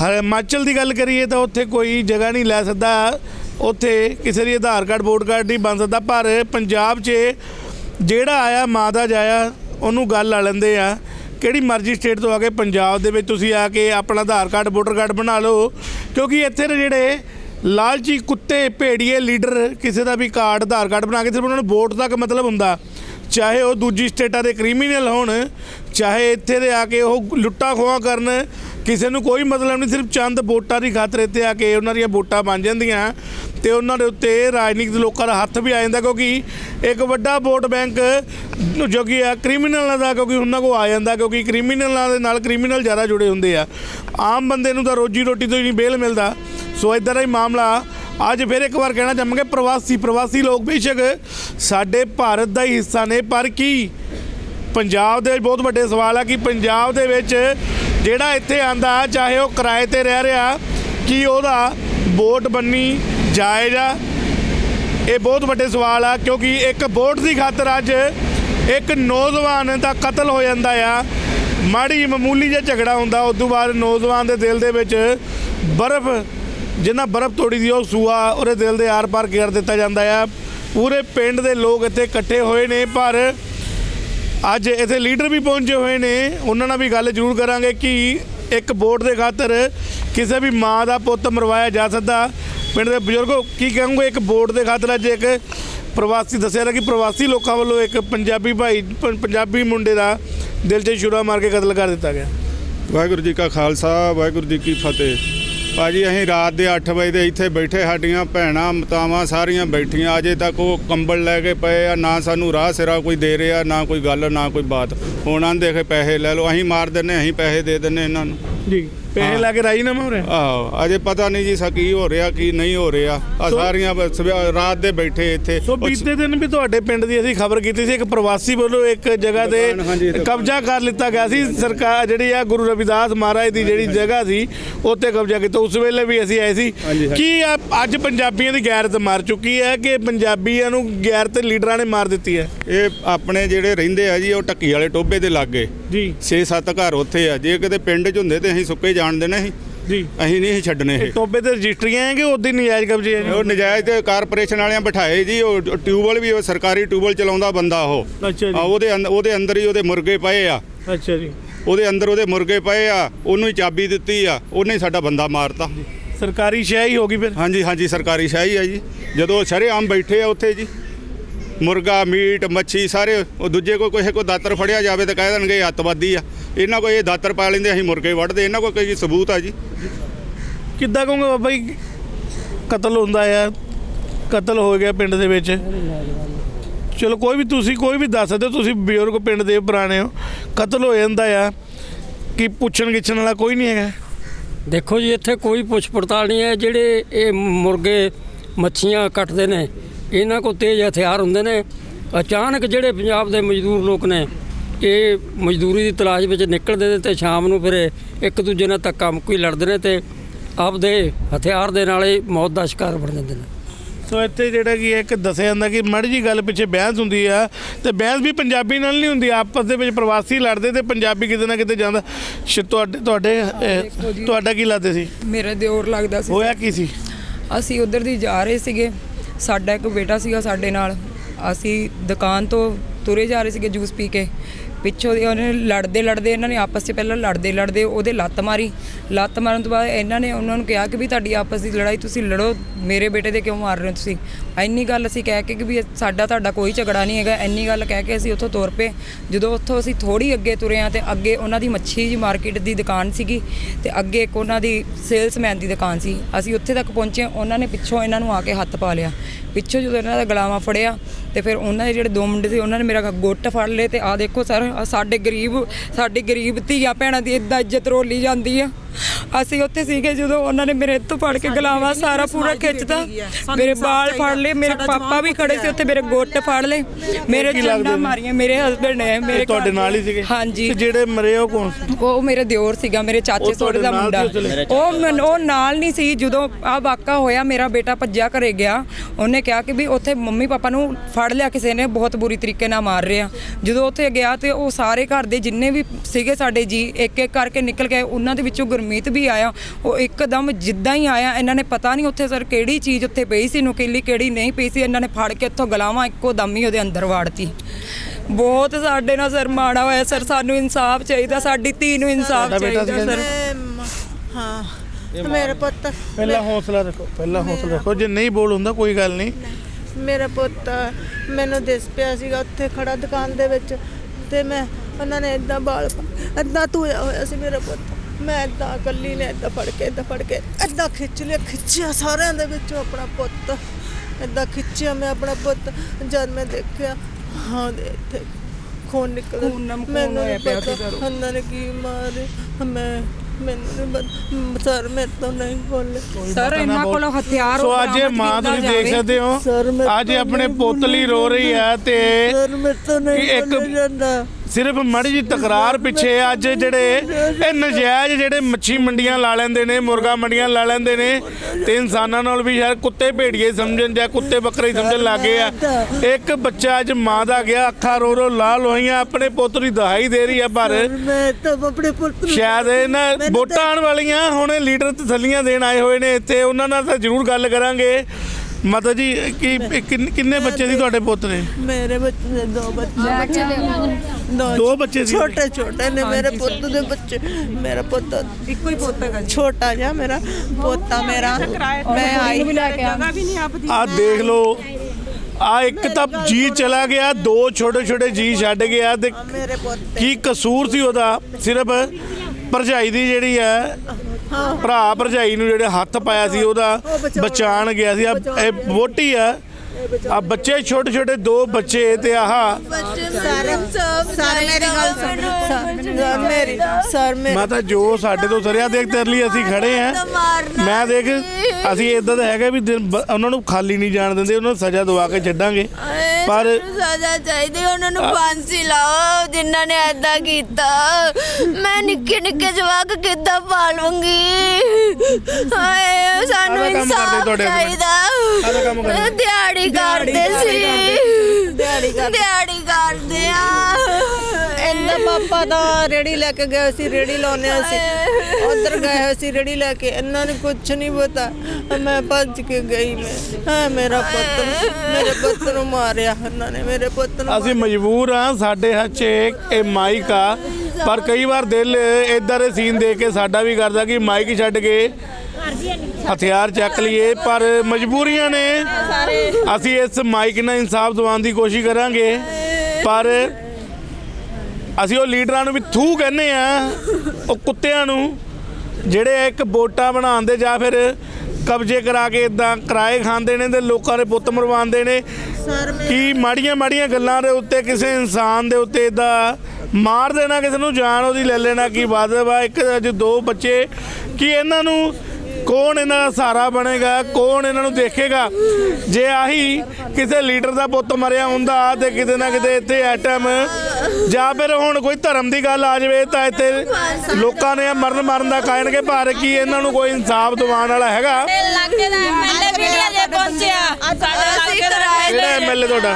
ਹਿਮਾਚਲ ਦੀ ਗੱਲ ਕਰੀਏ ਤਾਂ ਉੱਥੇ ਕੋਈ ਜਗ੍ਹਾ ਨਹੀਂ ਲੈ ਸਕਦਾ। ਉੱਥੇ ਕਿਸੇ ਦੀ ਆਧਾਰ ਕਾਰਡ, ਵੋਟ ਕਾਰਡ ਨਹੀਂ ਬਣ ਸਕਦਾ। ਪਰ ਪੰਜਾਬ 'ਚ ਜਿਹੜਾ ਆਇਆ ਮਾਂ ਦਾ ਜਾਇਆ, ਉਹਨੂੰ ਗੱਲ ਆ ਲੈਂਦੇ ਆ। ਕਿਹੜੀ ਮਰਜ਼ੀ ਸਟੇਟ ਤੋਂ ਆ ਕੇ ਪੰਜਾਬ ਦੇ ਵਿੱਚ ਤੁਸੀਂ ਆ ਕੇ ਆਪਣਾ ਆਧਾਰ ਕਾਰਡ, ਵੋਟਰ ਕਾਰਡ ਬਣਾ ਲਓ। ਕਿਉਂਕਿ ਇੱਥੇ ਦੇ ਜਿਹੜੇ ਲਾਲਚੀ ਕੁੱਤੇ, ਭੇੜੀਏ ਲੀਡਰ ਕਿਸੇ ਦਾ ਵੀ ਕਾਰਡ, ਆਧਾਰ ਕਾਰਡ ਬਣਾ ਕੇ ਸਿਰਫ ਉਹਨਾਂ ਨੂੰ ਵੋਟ ਤੱਕ ਮਤਲਬ ਹੁੰਦਾ। ਚਾਹੇ ਉਹ ਦੂਜੀ ਸਟੇਟਾਂ ਦੇ ਕ੍ਰਿਮੀਨਲ ਹੋਣ, ਚਾਹੇ ਇੱਥੇ ਦੇ ਆ ਕੇ ਉਹ ਲੁੱਟਾ ਖੋਹਾਂ ਕਰਨ, ਕਿਸੇ ਨੂੰ ਕੋਈ ਮਤਲਬ ਨਹੀਂ, ਸਿਰਫ ਚੰਦ ਵੋਟਾਂ ਦੀ ਖਾਤਰ ਇੱਥੇ ਆ ਕੇ ਉਹਨਾਂ ਦੀਆਂ ਵੋਟਾਂ ਬਣ ਜਾਂਦੀਆਂ। ਤੇ ਉਹਨਾਂ ਦੇ ਉੱਤੇ ਰਾਜਨੀਤਿਕ ਲੋਕਾਂ ਦਾ ਹੱਥ ਵੀ ਆ ਜਾਂਦਾ ਕਿਉਂਕਿ ਇੱਕ ਵੱਡਾ ਵੋਟ ਬੈਂਕ ਜੋ ਕਿ ਆ ਕ੍ਰਿਮੀਨਲਾਂ ਦਾ ਕਿਉਂਕਿ ਉਹਨਾਂ ਕੋ ਆ ਜਾਂਦਾ, ਕਿਉਂਕਿ ਕ੍ਰਿਮੀਨਲਾਂ ਦੇ ਨਾਲ ਕ੍ਰਿਮੀਨਲ ਜ਼ਿਆਦਾ ਜੁੜੇ ਹੁੰਦੇ ਆ। ਆਮ ਬੰਦੇ ਨੂੰ ਤਾਂ ਰੋਜੀ ਰੋਟੀ ਤੋਂ ਹੀ ਨਹੀਂ ਬੇਲ ਮਿਲਦਾ। ਸੋ ਇਦਾਂ ਦਾ ਹੀ ਮਾਮਲਾ। ਅੱਜ ਫਿਰ ਇੱਕ ਵਾਰ ਕਹਿਣਾ ਚਾਹਾਂਗੇ, ਪ੍ਰਵਾਸੀ ਪ੍ਰਵਾਸੀ ਲੋਕ ਬੇਸ਼ੱਕ ਸਾਡੇ ਭਾਰਤ ਦਾ ਹੀ ਹਿੱਸਾ ਨੇ, ਪਰ ਕੀ? ਪੰਜਾਬ ਦੇ ਬਹੁਤ ਵੱਡੇ ਸਵਾਲ ਆ ਕਿ ਪੰਜਾਬ ਦੇ ਵਿੱਚ ਜਿਹੜਾ ਇੱਥੇ ਆਂਦਾ, ਚਾਹੇ ਉਹ ਕਿਰਾਏ ਤੇ ਰਹਿ ਰਿਹਾ, ਕੀ ਉਹਦਾ ਵੋਟ ਬੰਨੀ ਜਾਇਜ਼ ਆ? ਇਹ ਬਹੁਤ ਵੱਡੇ ਸਵਾਲ ਆ, ਕਿਉਂਕਿ ਇੱਕ ਵੋਟ ਦੀ ਖਾਤਰ ਅੱਜ ਇੱਕ ਨੌਜਵਾਨ ਦਾ ਕਤਲ ਹੋ ਜਾਂਦਾ ਆ। ਮਾੜੀ ਮਾਮੂਲੀ ਜਿਹਾ ਝਗੜਾ ਹੁੰਦਾ, ਉਸ ਤੋਂ ਬਾਅਦ ਨੌਜਵਾਨ ਦੇ ਦਿਲ ਦੇ ਵਿੱਚ ਬਰਫ਼, ਜਿੰਨਾ ਬਰਫ਼ ਤੋੜੀ ਦੀ ਉਹ ਸੂਆ ਉਹਦੇ ਦਿਲ ਦੇ ਆਰ-ਪਾਰ ਘੇਰ ਦਿੱਤਾ ਜਾਂਦਾ ਆ। ਪੂਰੇ ਪਿੰਡ ਦੇ ਲੋਕ ਇੱਥੇ ਇਕੱਠੇ ਹੋਏ ਨੇ, ਪਰ ਅੱਜ ਇੱਥੇ ਲੀਡਰ ਵੀ ਪਹੁੰਚੇ ਹੋਏ ਨੇ। ਉਹਨਾਂ ਨਾਲ ਵੀ ਗੱਲ ਜ਼ਰੂਰ ਕਰਾਂਗੇ ਕਿ ਇੱਕ ਵੋਟ ਦੇ ਖਾਤਰ ਕਿਸੇ ਵੀ ਮਾਂ ਦਾ ਪੁੱਤ ਮਰਵਾਇਆ ਜਾ ਸਕਦਾ। ਪਿੰਡ ਦੇ ਬਜ਼ੁਰਗੋ ਕੀ ਕਹੋਗੇ? ਇੱਕ ਵੋਟ ਦੇ ਖਾਤਰ ਅੱਜ ਇੱਕ ਪ੍ਰਵਾਸੀ ਦੱਸਿਆ ਰਿਹਾ ਕਿ ਪ੍ਰਵਾਸੀ ਲੋਕਾਂ ਵੱਲੋਂ ਇੱਕ ਪੰਜਾਬੀ ਭਾਈ ਪੰਜਾਬੀ ਮੁੰਡੇ ਦਾ ਦਿਲ 'ਚ ਛੁਰਾ ਮਾਰ ਕੇ ਕਤਲ ਕਰ ਦਿੱਤਾ ਗਿਆ। ਵਾਹਿਗੁਰੂ ਜੀ ਕਾ ਖਾਲਸਾ ਵਾਹਿਗੁਰੂ ਜੀ ਕੀ ਫਤਿਹ। ਭਾਜੀ ਅਸੀਂ ਰਾਤ ਦੇ 8 ਵਜੇ ਦੇ ਇੱਥੇ ਬੈਠੇ ਸਾਡੀਆਂ ਭੈਣਾਂ ਮਤਾਵਾਂ ਸਾਰੀਆਂ ਬੈਠੀਆਂ। ਅਜੇ ਤੱਕ ਉਹ ਕੰਬਲ ਲੈ ਕੇ ਪਏ ਆ ਨਾ ਸਾਨੂੰ ਰਾਹ ਸਿਰਾ ਕੋਈ ਦੇ ਰਿਹਾ ਨਾ ਕੋਈ ਗੱਲ ਨਾ ਕੋਈ ਬਾਤ। ਹੁਣ ਆਂਦੇ ਕਿ ਪੈਸੇ ਲੈ ਲਓ ਅਸੀਂ ਮਾਰ ਦਿੰਨੇ ਅਸੀਂ ਪੈਸੇ ਦੇ ਦਿੰਨੇ ਇਹਨਾਂ ਨੂੰ। ਜੀ। ਪੈਸੇ। ਲਾ ਕੇ ਰਾਜੀ ਨਾ ਹੋ ਰਿਹਾ ਆਹੋ ਅਜੇ ਪਤਾ ਨਹੀਂ ਜੀ ਸਾ ਕੀ ਹੋ ਰਿਹਾ ਕੀ ਨਹੀਂ ਹੋ ਰਿਹਾ। ਆ ਸਾਰੀਆਂ ਰਾਤ ਦੇ ਬੈਠੇ ਇੱਥੇ। ਸੋ ਬੀਤੇ ਦਿਨ ਵੀ ਤੁਹਾਡੇ ਪਿੰਡ ਦੀ ਅਸੀਂ ਖਬਰ ਕੀਤੀ ਸੀ ਇੱਕ ਪ੍ਰਵਾਸੀ ਵੱਲੋਂ ਇੱਕ ਜਗ੍ਹਾ ਤੇ। ਕਬਜ਼ਾ ਕਰ ਲਿੱਤਾ ਗਿਆ ਸੀ। ਸਰਕਾਰ ਜਿਹੜੀ ਆ ਗੁਰੂ ਰਵਿਦਾਸ ਮਹਾਰਾਜ ਦੀ ਜਿਹੜੀ ਜਗ੍ਹਾ ਸੀ ਉੱਤੇ ਕਬਜ਼ਾ ਕੀਤਾ। ਉਸ ਵੇਲੇ ਵੀ ਅਸੀਂ ਆਏ ਸੀ। ਕੀ ਆ ਅੱਜ ਪੰਜਾਬੀਆਂ ਦੀ ਗੈਰਤ ਮਾਰ ਚੁੱਕੀ ਹੈ ਕਿ ਪੰਜਾਬੀਆਂ ਨੂੰ ਗੈਰਤ ਲੀਡਰਾਂ ਨੇ ਮਾਰ ਦਿੱਤੀ ਹੈ? ਇਹ ਆਪਣੇ ਜਿਹੜੇ ਰਹਿੰਦੇ ਆ ਜੀ ਉਹ ਟੱਕੀ ਵਾਲੇ ਟੋਬੇ ਦੇ ਲਾਗੇ। ਜੀ। 6-7 ਘਰ ਉੱਥੇ ਆ। ਜੇ ਕਿਤੇ ਪਿੰਡ 'ਚ ਹੁੰਦੇ ਤੇ ਅਸੀਂ ਸੁੱਕੇ ਜਾਣ ਦੇਣੇ ਸੀ ਜੀ। ਅਸੀਂ ਨਹੀਂ ਸੀ ਛੱਡਣੇ ਇਹ। ਟੋਬੇ ਤੇ ਰਜਿਸਟਰੀਆਂ ਹੈ ਕਿ ਉਦੋਂ ਨਜਾਇਜ਼ ਕਬਜ਼ੇ ਹੈ ਉਹ ਨਜਾਇਜ਼ ਤੇ ਕਾਰਪੋਰੇਸ਼ਨ ਵਾਲਿਆਂ ਬਿਠਾਏ ਜੀ ਉਹ ਟਿਊਬਵੈਲ ਵੀ ਉਹ ਸਰਕਾਰੀ ਟਿਊਬਵੈਲ ਚਲਾਉਂਦਾ ਬੰਦਾ ਉਹ। ਅੱਛਾ ਆ ਜੀ ਉਹਦੇ ਅੰਦ- ਉਹਦੇ ਅੰਦਰ ਹੀ ਉਹਦੇ ਮੁਰਗੇ ਪਏ ਆ। ਅੱਛਾ ਜੀ। ਉਹਦੇ ਅੰਦਰ ਉਹਦੇ ਮੁਰਗੇ ਪਏ ਆ ਉਹਨੂੰ ਹੀ ਚਾਬੀ ਦਿੱਤੀ ਆ ਉਹਨੇ ਹੀ ਸਾਡਾ ਬੰਦਾ ਮਾਰਤਾ। ਸਰਕਾਰੀ ਸ਼ੈ ਹੀ ਹੋ ਗਈ ਫਿਰ। ਹਾਂਜੀ ਹਾਂਜੀ ਸਰਕਾਰੀ ਸ਼ਾਹੀ ਆ ਜੀ। ਜਦੋਂ ਸ਼ਰੇਆਮ ਬੈਠੇ ਆ ਉੱਥੇ ਜੀ। ਮੁਰਗਾ ਮੀਟ ਮੱਛੀ ਸਾਰੇ ਉਹ ਦੂਜੇ ਕੋਈ ਕਿਸੇ ਕੋ ਦਾਤਰ ਫੜਿਆ ਜਾਵੇ ਤਾਂ ਕਹਿ ਦੇਣਗੇ ਇਹ ਅੱਤਵਾਦੀ ਆ। ਇਹਨਾਂ ਕੋਲ ਇਹ ਦਾਤਰ ਪਾ ਲੈਂਦੇ ਅਸੀਂ ਮੁਰਗੇ ਵੱਢਦੇ ਇਹਨਾਂ ਕੋਲ ਕੋਈ ਸਬੂਤ ਆ ਜੀ। ਕਿੱਦਾਂ ਕਹੋਗੇ ਬਾਬਾ ਜੀ? ਕਤਲ ਹੁੰਦਾ ਆ ਕਤਲ ਹੋ ਗਿਆ ਪਿੰਡ ਦੇ ਵਿੱਚ। ਚਲੋ ਕੋਈ ਵੀ ਤੁਸੀਂ ਕੋਈ ਵੀ ਦੱਸ ਸਕਦੇ ਹੋ ਤੁਸੀਂ ਬਜ਼ੁਰਗ ਪਿੰਡ ਦੇ ਪੁਰਾਣੇ ਹੋ। ਕਤਲ ਹੋ ਜਾਂਦਾ ਆ ਕਿ ਪੁੱਛਣ ਗਿੱਛਣ ਵਾਲਾ ਕੋਈ ਨਹੀਂ ਹੈਗਾ? ਦੇਖੋ ਜੀ ਇੱਥੇ ਕੋਈ ਪੁੱਛ ਪੜਤਾਲ ਨਹੀਂ ਹੈ। ਜਿਹੜੇ ਇਹ ਮੁਰਗੇ ਮੱਛੀਆਂ ਕੱਟਦੇ ਨੇ ਇਹਨਾਂ ਕੋਲ ਤੇਜ਼ ਹਥਿਆਰ ਹੁੰਦੇ ਨੇ। ਅਚਾਨਕ ਜਿਹੜੇ ਪੰਜਾਬ ਦੇ ਮਜ਼ਦੂਰ ਲੋਕ ਨੇ ਇਹ ਮਜ਼ਦੂਰੀ ਦੀ ਤਲਾਸ਼ ਵਿੱਚ ਨਿਕਲਦੇ ਨੇ ਤੇ ਸ਼ਾਮ ਨੂੰ ਫਿਰ ਇੱਕ ਦੂਜੇ ਨਾਲ ਧੱਕਾ ਮੁੱਕੀ ਲੜਦੇ ਨੇ ਤੇ ਆਪਦੇ ਹਥਿਆਰ ਦੇ ਨਾਲ ਇਹ ਮੌਤ ਦਾ ਸ਼ਿਕਾਰ ਬਣ ਜਾਂਦੇ ਨੇ। ਸੋ ਇੱਥੇ ਜਿਹੜਾ ਕੀ ਹੈ ਇੱਕ ਦੱਸਿਆ ਜਾਂਦਾ ਕਿ ਮਾੜੀ ਜੀ ਗੱਲ ਪਿੱਛੇ ਬਹਿਸ ਹੁੰਦੀ ਆ ਤੇ ਬਹਿਸ ਵੀ ਪੰਜਾਬੀ ਨਾਲ ਨਹੀਂ ਹੁੰਦੀ ਆਪਸ ਦੇ ਵਿੱਚ ਪ੍ਰਵਾਸੀ ਲੜਦੇ ਤੇ ਪੰਜਾਬੀ ਕਿਤੇ ਨਾ ਕਿਤੇ ਜਾਂਦਾ। ਸ਼ ਤੁਹਾਡੇ ਤੁਹਾਡੇ ਤੁਹਾਡਾ ਕੀ ਲੱਗਦੇ ਸੀ? ਮੇਰਾ ਦਿਓਰ ਲੱਗਦਾ ਸੀ ਹੋਇਆ ਕੀ ਸੀ? ਅਸੀਂ ਉਧਰ ਦੀ ਜਾ ਰਹੇ ਸੀਗੇ। ਸਾਡਾ ਇੱਕ ਬੇਟਾ ਸੀਗਾ ਸਾਡੇ ਨਾਲ। ਅਸੀਂ ਦੁਕਾਨ ਤੋਂ ਤੁਰੇ ਜਾ ਰਹੇ ਸੀਗੇ ਜੂਸ ਪੀ ਕੇ। ਪਿੱਛੋਂ ਦੀ ਉਹਨੇ ਲੜਦੇ ਲੜਦੇ ਇਹਨਾਂ ਨੇ ਆਪਸ 'ਚ ਪਹਿਲਾਂ ਲੜਦੇ ਲੜਦੇ ਉਹਦੇ ਲੱਤ ਮਾਰੀ। ਲੱਤ ਮਾਰਨ ਤੋਂ ਬਾਅਦ ਇਹਨਾਂ ਨੇ ਉਹਨਾਂ ਨੂੰ ਕਿਹਾ ਕਿ ਵੀ ਤੁਹਾਡੀ ਆਪਸ ਦੀ ਲੜਾਈ ਤੁਸੀਂ ਲੜੋ, ਮੇਰੇ ਬੇਟੇ ਦੇ ਕਿਉਂ ਮਾਰ ਰਹੇ ਹੋ ਤੁਸੀਂ? ਇੰਨੀ ਗੱਲ ਅਸੀਂ ਕਹਿ ਕੇ ਕਿ ਵੀ ਸਾਡਾ ਤੁਹਾਡਾ ਕੋਈ ਝਗੜਾ ਨਹੀਂ ਹੈਗਾ। ਇੰਨੀ ਗੱਲ ਕਹਿ ਕੇ ਅਸੀਂ ਉੱਥੋਂ ਤੁਰ ਪਏ। ਜਦੋਂ ਉੱਥੋਂ ਅਸੀਂ ਥੋੜੀ ਅੱਗੇ ਤੁਰੇ ਆ ਤੇ ਅੱਗੇ ਉਹਨਾਂ ਦੀ ਮੱਛੀ ਦੀ ਮਾਰਕੀਟ ਦੀ ਦੁਕਾਨ ਸੀਗੀ ਤੇ ਅੱਗੇ ਇੱਕ ਉਹਨਾਂ ਦੀ ਸੇਲਸਮੈਨ ਦੀ ਦੁਕਾਨ ਸੀ। ਅਸੀਂ ਉੱਥੇ ਤੱਕ ਪਹੁੰਚੇ ਉਹਨਾਂ ਨੇ ਪਿੱਛੋਂ ਇਹਨਾਂ ਨੂੰ ਆ ਕੇ ਹੱਥ ਪਾ ਲਿਆ। ਪਿੱਛੋਂ ਜਦੋਂ ਇਹਨਾਂ ਦਾ ਗਲਾਵਾ ਫੜਿਆ ਤੇ ਫਿਰ ਉਹਨਾਂ ਦੇ ਜਿਹੜੇ ਦੋ ਮੁੰਡੇ ਸੀ, ਉਹਨਾਂ ਨੇ ਮੇਰਾ ਗੁੱਟ ਫੜ ਲਏ ਤੇ ਆ ਦੇਖੋ ਸਰ ਸਾਡੇ ਗਰੀਬ ਸਾਡੀ ਗਰੀਬ ਧੀਆ ਭੈਣਾਂ ਦੀ ਇਦਾਂ ਇੱਜ਼ਤ ਰੋਲੀ ਜਾਂਦੀ ਆ। ਅਸੀਂ ਉੱਥੇ ਸੀਗੇ ਜਦੋਂ ਉਹਨਾਂ ਨੇ ਮੇਰੇ ਤੋਂ ਫੜ ਕੇ ਗਲਾਵਾ ਸਾਰਾ ਪੂਰਾ ਖਿੱਚਦਾ ਮੇਰੇ ਬਾਲ ਫੜ ਲਏ ਮੇਰੇ ਪਾਪਾ ਵੀ ਖੜੇ ਸੀ ਉੱਥੇ ਮੇਰੇ ਗੁੱਟ ਫੜ ਲਏ। ਮੇਰੇ ਚੰਡਾ? ਮਾਰੀਆਂ ਮੇਰੇ ਹਸਬੰਡ ਨੇ ਮੇਰੇ ਤੁਹਾਡੇ ਨਾਲ ਹੀ ਸੀਗੇ? ਹਾਂਜੀ। ਜਿਹੜੇ ਮਰੇ ਉਹ ਕੌਣ ਸੀ? ਉਹ ਮੇਰੇ ਦਿਓਰ ਸੀਗਾ ਮੇਰੇ ਚਾਚੇ ਤੁਹਾਡੇ ਦਾ ਨਾਲ ਮੁੰਡਾ। ਵੇਲੇ? ਉਹ ਮੈਨ- ਉਹ ਨਾਲ ਨਹੀਂ ਸੀ। ਜਦੋਂ ਆ ਵਾਕਾ ਹੋਇਆ ਮੇਰਾ ਬੇਟਾ ਭੱਜਿਆ ਘਰੇ ਗਿਆ। ਉਹਨੇ ਕਿਹਾ ਕਿ ਵੀ ਉੱਥੇ ਮੰਮੀ ਪਾਪਾ ਨੂੰ ਫੜ ਲਿਆ ਕਿਸੇ ਨੇ ਬਹੁਤ ਬੁਰੀ ਤਰੀਕੇ ਨਾਲ ਮਾਰ ਰਿਹਾ। ਜਦੋਂ ਉੱਥੇ ਗਿਆ ਤੇ ਉਹ ਸਾਰੇ ਘਰ ਦੇ ਜਿੰਨੇ ਵੀ ਸੀਗੇ ਸਾਡੇ ਜੀ ਇੱਕ ਇੱਕ ਕਰਕੇ ਨਿਕਲ ਗਏ ਉਹਨਾਂ ਦੇ ਵਿੱਚੋਂ ਗੁਰਮੀਤ ਵੀ ਆਇਆ ਉਹ ਇੱਕਦਮ ਜਿੱਦਾਂ ਹੀ ਆਇਆ ਇਹਨਾਂ ਨੇ ਪਤਾ ਨਹੀਂ ਉੱਥੇ ਸਰ ਕਿਹੜੀ ਚੀਜ਼ ਉੱਥੇ ਪਈ ਸੀ ਨੁਕੀਲੀ ਕਿਹੜੀ ਨਹੀਂ ਪਈ ਸੀ ਇਹਨਾਂ ਨੇ ਫੜ ਕੇ ਇੱਥੋਂ ਗਲਾਵਾਂ ਇੱਕੋ ਦਮ ਹੀ ਉਹਦੇ ਅੰਦਰ ਵਾੜਤੀ। ਬਹੁਤ ਸਾਡੇ ਨਾਲ ਸਰ ਮਾੜਾ ਹੋਇਆ ਸਰ ਸਾਨੂੰ ਇਨਸਾਫ ਚਾਹੀਦਾ ਸਾਡੀ ਧੀ ਨੂੰ ਇਨਸਾਫ ਚਾਹੀਦਾ? ਸਰ। ਹਾਂ ਮੇਰਾ ਪੁੱਤ ਪਹਿਲਾਂ ਹੌਸਲਾ ਰੱਖੋ ਪਹਿਲਾਂ ਹੌਸਲਾ ਰੱਖੋ ਜੇ ਨਹੀਂ ਬੋਲ ਹੁੰਦਾ ਕੋਈ ਗੱਲ ਨਹੀਂ। ਮੇਰਾ ਪੁੱਤ ਮੈਨੂੰ ਦਿਸ ਪਿਆ ਸੀਗਾ ਉੱਥੇ ਖੜਾ ਦੁਕਾਨ ਦੇ ਵਿੱਚ ਤੇ ਮੈਂ ਉਹਨਾਂ ਨੇ ਇਦਾਂ ਬਾਲ ਇਦਾਂ ਧੋਇਆ ਹੋਇਆ ਸੀ ਮੇਰਾ ਪੁੱਤ। ਮੈਂ ਇਦਾਂ ਇਕੱਲੀ ਨੇ ਇਦਾਂ ਫੜ ਕੇ ਇਦਾਂ ਫੜ ਕੇ ਇਦਾਂ ਖਿੱਚ ਲਿਆ ਖਿੱਚਿਆ ਸਾਰਿਆਂ ਦੇ ਵਿੱਚੋਂ ਆਪਣਾ ਪੁੱਤ। ਇਦਾਂ ਖਿੱਚਿਆ ਮੈਂ ਆਪਣਾ ਪੁੱਤ ਜਦ ਮੈਂ ਦੇਖਿਆ ਹਾਂ ਦੇ ਇੱਥੇ ਖੂਨ ਨਿਕਲ ਮੈਨੂੰ ਹੋਇਆ ਪਿਆ ਸੀ ਨੇ ਕੀ ਮਾਰੇ ਮੈਂ ਮੈਨੂੰ ਸਰ ਮੇਰੇ ਤੋਂ ਨਹੀਂ ਬੋਲੇ ਸਰ ਇਹਨਾਂ ਕੋਲ ਹਥਿਆਰ ਸੋ ਅੱਜ ਇਹ ਮਾਂ ਤੁਸੀਂ ਦੇਖ। ਸਕਦੇ ਹੋ। ਅੱਜ ਆਪਣੇ ਪੁੱਤ ਲਈ ਰੋ ਰਹੀ ਹੈ ਤੇ ਸਰ ਮੇਰੇ ਤੋਂ ਨਹੀਂ ਬੋਲਿਆ ਜਾਂਦਾ। ਸਿਰਫ ਮੜੀ ਜੀ ਤਕਰਾਰ ਪਿੱਛੇ ਅੱਜ ਜਿਹੜੇ ਇਹ ਨਜਾਇਜ਼ ਜਿਹੜੇ ਮੱਛੀ ਮੰਡੀਆਂ ਲਾ ਲੈਂਦੇ ਨੇ ਮੁਰਗਾ ਮੰਡੀਆਂ ਲਾ ਲੈਂਦੇ ਨੇ ਤੇ ਇਨਸਾਨਾਂ ਨਾਲ ਵੀ ਯਾਰ ਕੁੱਤੇ ਭੇੜੀਏ ਸਮਝਣ ਜਾਂ ਕੁੱਤੇ ਬੱਕਰੇ ਸਮਝਣ ਲੱਗੇ ਆ। ਇੱਕ ਬੱਚਾ ਅੱਜ ਮਾਂ ਦਾ ਗਿਆ ਅੱਖਾਂ ਰੋ ਰੋ ਲਾਲ ਹੋਈਆਂ ਆਪਣੇ ਪੁੱਤ ਦੀ ਦਹਾਈ ਦੇ ਰਹੀ ਆ ਪਰ ਮੈਂ ਤਾਂ ਆਪਣੇ ਪੁੱਤ ਨੂੰ ਸ਼ਾਇਦ ਇਹਨਾਂ ਵੋਟਾਂ ਆਉਣ ਵਾਲੀਆਂ ਹੁਣ ਲੀਡਰ ਤਸੱਲੀਆਂ ਦੇਣ ਆਏ ਹੋਏ ਨੇ ਇੱਥੇ ਉਹਨਾਂ ਨਾਲ ਤਾਂ ਜ਼ਰੂਰ ਗੱਲ ਕਰਾਂਗੇ। ਮਾਤਾ ਜੀ ਕੀ ਕਿੰਨ- ਕਿੰਨੇ ਬੱਚੇ ਸੀ ਤੁਹਾਡੇ ਪੁੱਤ ਨੇ ਮੇਰੇ ਬੱਚੇ ਦੇ ਦੋ ਬੱਚੇ ਦੋ ਬੱਚੇ ਸੀ? ਛੋਟੇ ਛੋਟੇ ਨੇ ਮੇਰੇ ਪੁੱਤ ਦੇ ਬੱਚੇ। ਮੇਰਾ ਪੁੱਤ ਇੱਕੋ ਹੀ ਪੁੱਤ ਜੀ। ਛੋਟਾ ਜਿਹਾ ਮੇਰਾ ਪੋਤਾ ਮੇਰਾ। ਮੈਂ ਆਈ। ਆ। ਦੇਖ ਲਓ। ਆ ਇੱਕ ਤਾਂ ਜੀ ਚਲਾ ਗਿਆ ਦੋ ਛੋਟੇ ਛੋਟੇ ਜੀ ਛੱਡ ਗਿਆ ਤੇ ਮੇਰੇ ਪੁੱਤ ਕੀ ਕਸੂਰ ਸੀ ਉਹਦਾ? ਸਿਰਫ ਭਰਜਾਈ ਦੀ ਜਿਹੜੀ ਹੈ ਭਰਾ ਭਰਜਾਈ ਨੂੰ ਜਿਹੜੇ ਹੱਥ ਪਾਇਆ ਸੀ ਉਹਦਾ ਬਚਾਣ ਗਿਆ ਸੀ। ਆ ਇਹ ਵੋਟੀ ਆ। ਆ ਬੱਚੇ ਛੋਟੇ ਛੋਟੇ ਦੋ ਬੱਚੇ ਤੇ ਆਹ ਸਰ ਸਰ ਮੇਰੀ ਗੱਲ ਸੁਣ ਸਰ ਮੇਰੀ ਸਰ ਮੇਰੀ ਮਾਤਾ ਜੋ ਸਾਡੇ ਤੋਂ ਸਰਿਆ ਦੇਖ ਤੇਰੇ ਲਈ ਅਸੀਂ ਖੜੇ ਆ ਮੈਂ ਦੇਖ ਅਸੀਂ ਇਦਾਂ ਦਾ ਹੈਗਾ ਵੀ ਦਿਨ ਬ- ਉਹਨਾਂ ਨੂੰ ਖਾਲੀ ਨਹੀਂ ਜਾਣ ਦਿੰਦੇ ਉਹਨਾਂ ਨੂੰ ਸਜ਼ਾ ਦਵਾ ਕੇ ਛੱਡਾਂਗੇ। ਪਰ ਪਰ ਸਜ਼ਾ ਚਾਹੀਦੀ ਉਹਨਾਂ ਨੂੰ ਫਾਂਸੀ ਲਾਓ ਜਿਨ੍ਹਾਂ ਨੇ ਐਦਾਂ ਕੀਤਾ। ਮੈਂ ਨਿੱਕੇ ਨਿੱਕੇ ਜਵਾਕ ਕਿੱਦਾਂ ਪਾਲੂੰਗੀ। ਹਾਏ ਸਾਨੂੰ ਕਾਹਦਾ ਕੰਮ ਕਰਦੇ ਇਨਸਾਫ ਤੁਹਾਡੇ husband? ਚਾਹੀਦਾ। ਕਾਹਦਾ ਕੰਮ ਕਰਦੇ? ਦਿਹਾੜੀ ਕਰਦੇ ਸੀ। ਦਿਹਾੜੀ ਕਰਦੇ। ਦਿਹਾੜੀ ਕਰਦੇ ਆ। ਇਹਦਾ ਪਾਪਾ ਤਾਂ ਰੇੜੀ ਲੈ ਕੇ ਗਏ ਸੀ ਰੇੜੀ ਲਾਉਣੇ ਸੀ। ਉਧਰ ਗਏ ਹੋਏ ਸੀ ਰੇੜੀ ਲੈ ਕੇ। ਇਹਨਾਂ ਨੂੰ ਕੁਝ ਨਹੀਂ ਪਤਾ। ਮੈਂ ਭੱਜ ਕੇ ਗਈ ਮੈਂ। ਹਾਂ ਮੇਰਾ ਪੁੱਤ ਮੇਰੇ ਪੁੱਤ ਨੂੰ ਮਾਰਿਆ। ਇਹਨਾਂ ਨੇ ਮੇਰੇ ਪੁੱਤ ਨੂੰ ਅਸੀਂ ਮਜਬੂਰ ਆ ਸਾਡੇ ਹੱਥ ਇਹ ਮਾਈਕ ਆ। ਪਰ ਕਈ ਵਾਰ ਦਿਲ ਇਦਾਂ ਦੇ ਸੀਨ ਦੇਖ ਕੇ ਸਾਡਾ ਵੀ ਕਰਦਾ ਕਿ ਮਾਈਕ ਛੱਡ ਕੇ ਹਥਿਆਰ ਚੱਕ ਲਈਏ ਪਰ ਮਜਬੂਰੀਆਂ ਨੇ। ਅਸੀਂ ਇਸ ਮਾਈਕ ਨਾਲ ਇਨਸਾਫ ਦਿਵਾਉਣ ਦੀ ਕੋਸ਼ਿਸ਼ ਕਰਾਂਗੇ। ਪਰ ਅਸੀਂ ਉਹ ਲੀਡਰਾਂ ਨੂੰ ਵੀ ਥੂ ਕਹਿੰਦੇ ਆ ਉਹ ਕੁੱਤਿਆਂ ਨੂੰ ਜਿਹੜੇ ਇੱਕ ਵੋਟਾਂ ਬਣਾਉਂਦੇ ਜਾਂ ਫਿਰ ਕਬਜ਼ੇ ਕਰਾ ਕੇ ਇਦਾਂ ਕਿਰਾਏ ਖਾਂਦੇ ਨੇ ਤੇ ਲੋਕਾਂ ਦੇ ਪੁੱਤ ਮਰਵਾਉਂਦੇ ਨੇ। ਕੀ ਮਾੜੀਆਂ ਮਾੜੀਆਂ ਗੱਲਾਂ ਦੇ ਉੱਤੇ ਕਿਸੇ ਇਨਸਾਨ ਦੇ ਉੱਤੇ ਇਦਾਂ ਮਾਰ ਦੇਣਾ ਕਿਸੇ ਨੂੰ, ਜਾਨ ਉਹਦੀ ਲੈ ਲੈਣਾ, ਕੀ ਵਾਜਬ ਆ ਇੱਕ ਅੱਜ ਦੋ ਬੱਚੇ, ਕਿ ਇਹਨਾਂ ਨੂੰ ਕੌਣ ਇਹਨਾਂ ਦਾ ਸਹਾਰਾ ਬਣੇਗਾ ਕੌਣ ਇਹਨਾਂ ਨੂੰ ਦੇਖੇਗਾ? ਜੇ ਆਹੀ ਕਿਸੇ ਲੀਡਰ ਦਾ ਪੁੱਤ ਮਰਿਆ ਹੁੰਦਾ ਤੇ ਕਿਤੇ ਨਾ ਕਿਤੇ ਇੱਥੇ ਐਟਮ ਜਾਂ ਫਿਰ ਹੁਣ ਕੋਈ ਧਰਮ ਦੀ ਗੱਲ ਆ ਜਾਵੇ ਤਾਂ ਇੱਥੇ ਲੋਕਾਂ ਨੇ ਮਰਨ ਮਰਨ ਦਾ ਕਹਿਣਗੇ ਪਰ ਕੀ ਇਹਨਾਂ ਨੂੰ ਕੋਈ ਇਨਸਾਫ ਦਿਵਾਉਣ ਵਾਲਾ ਹੈਗਾ? ਇਲਾਕੇ ਦਾ ਐਮਐਲਏ ਵੀ ਨਹੀਂ ਅਜੇ ਪਹੁੰਚਿਆ ਸਾਡੇ ਅਸੀਂ ਇਲਾਕੇ ਦਾ ਕਿਰਾਏ ਕਿਹੜਾ ਐਮਐਲਏ ਤੁਹਾਡਾ?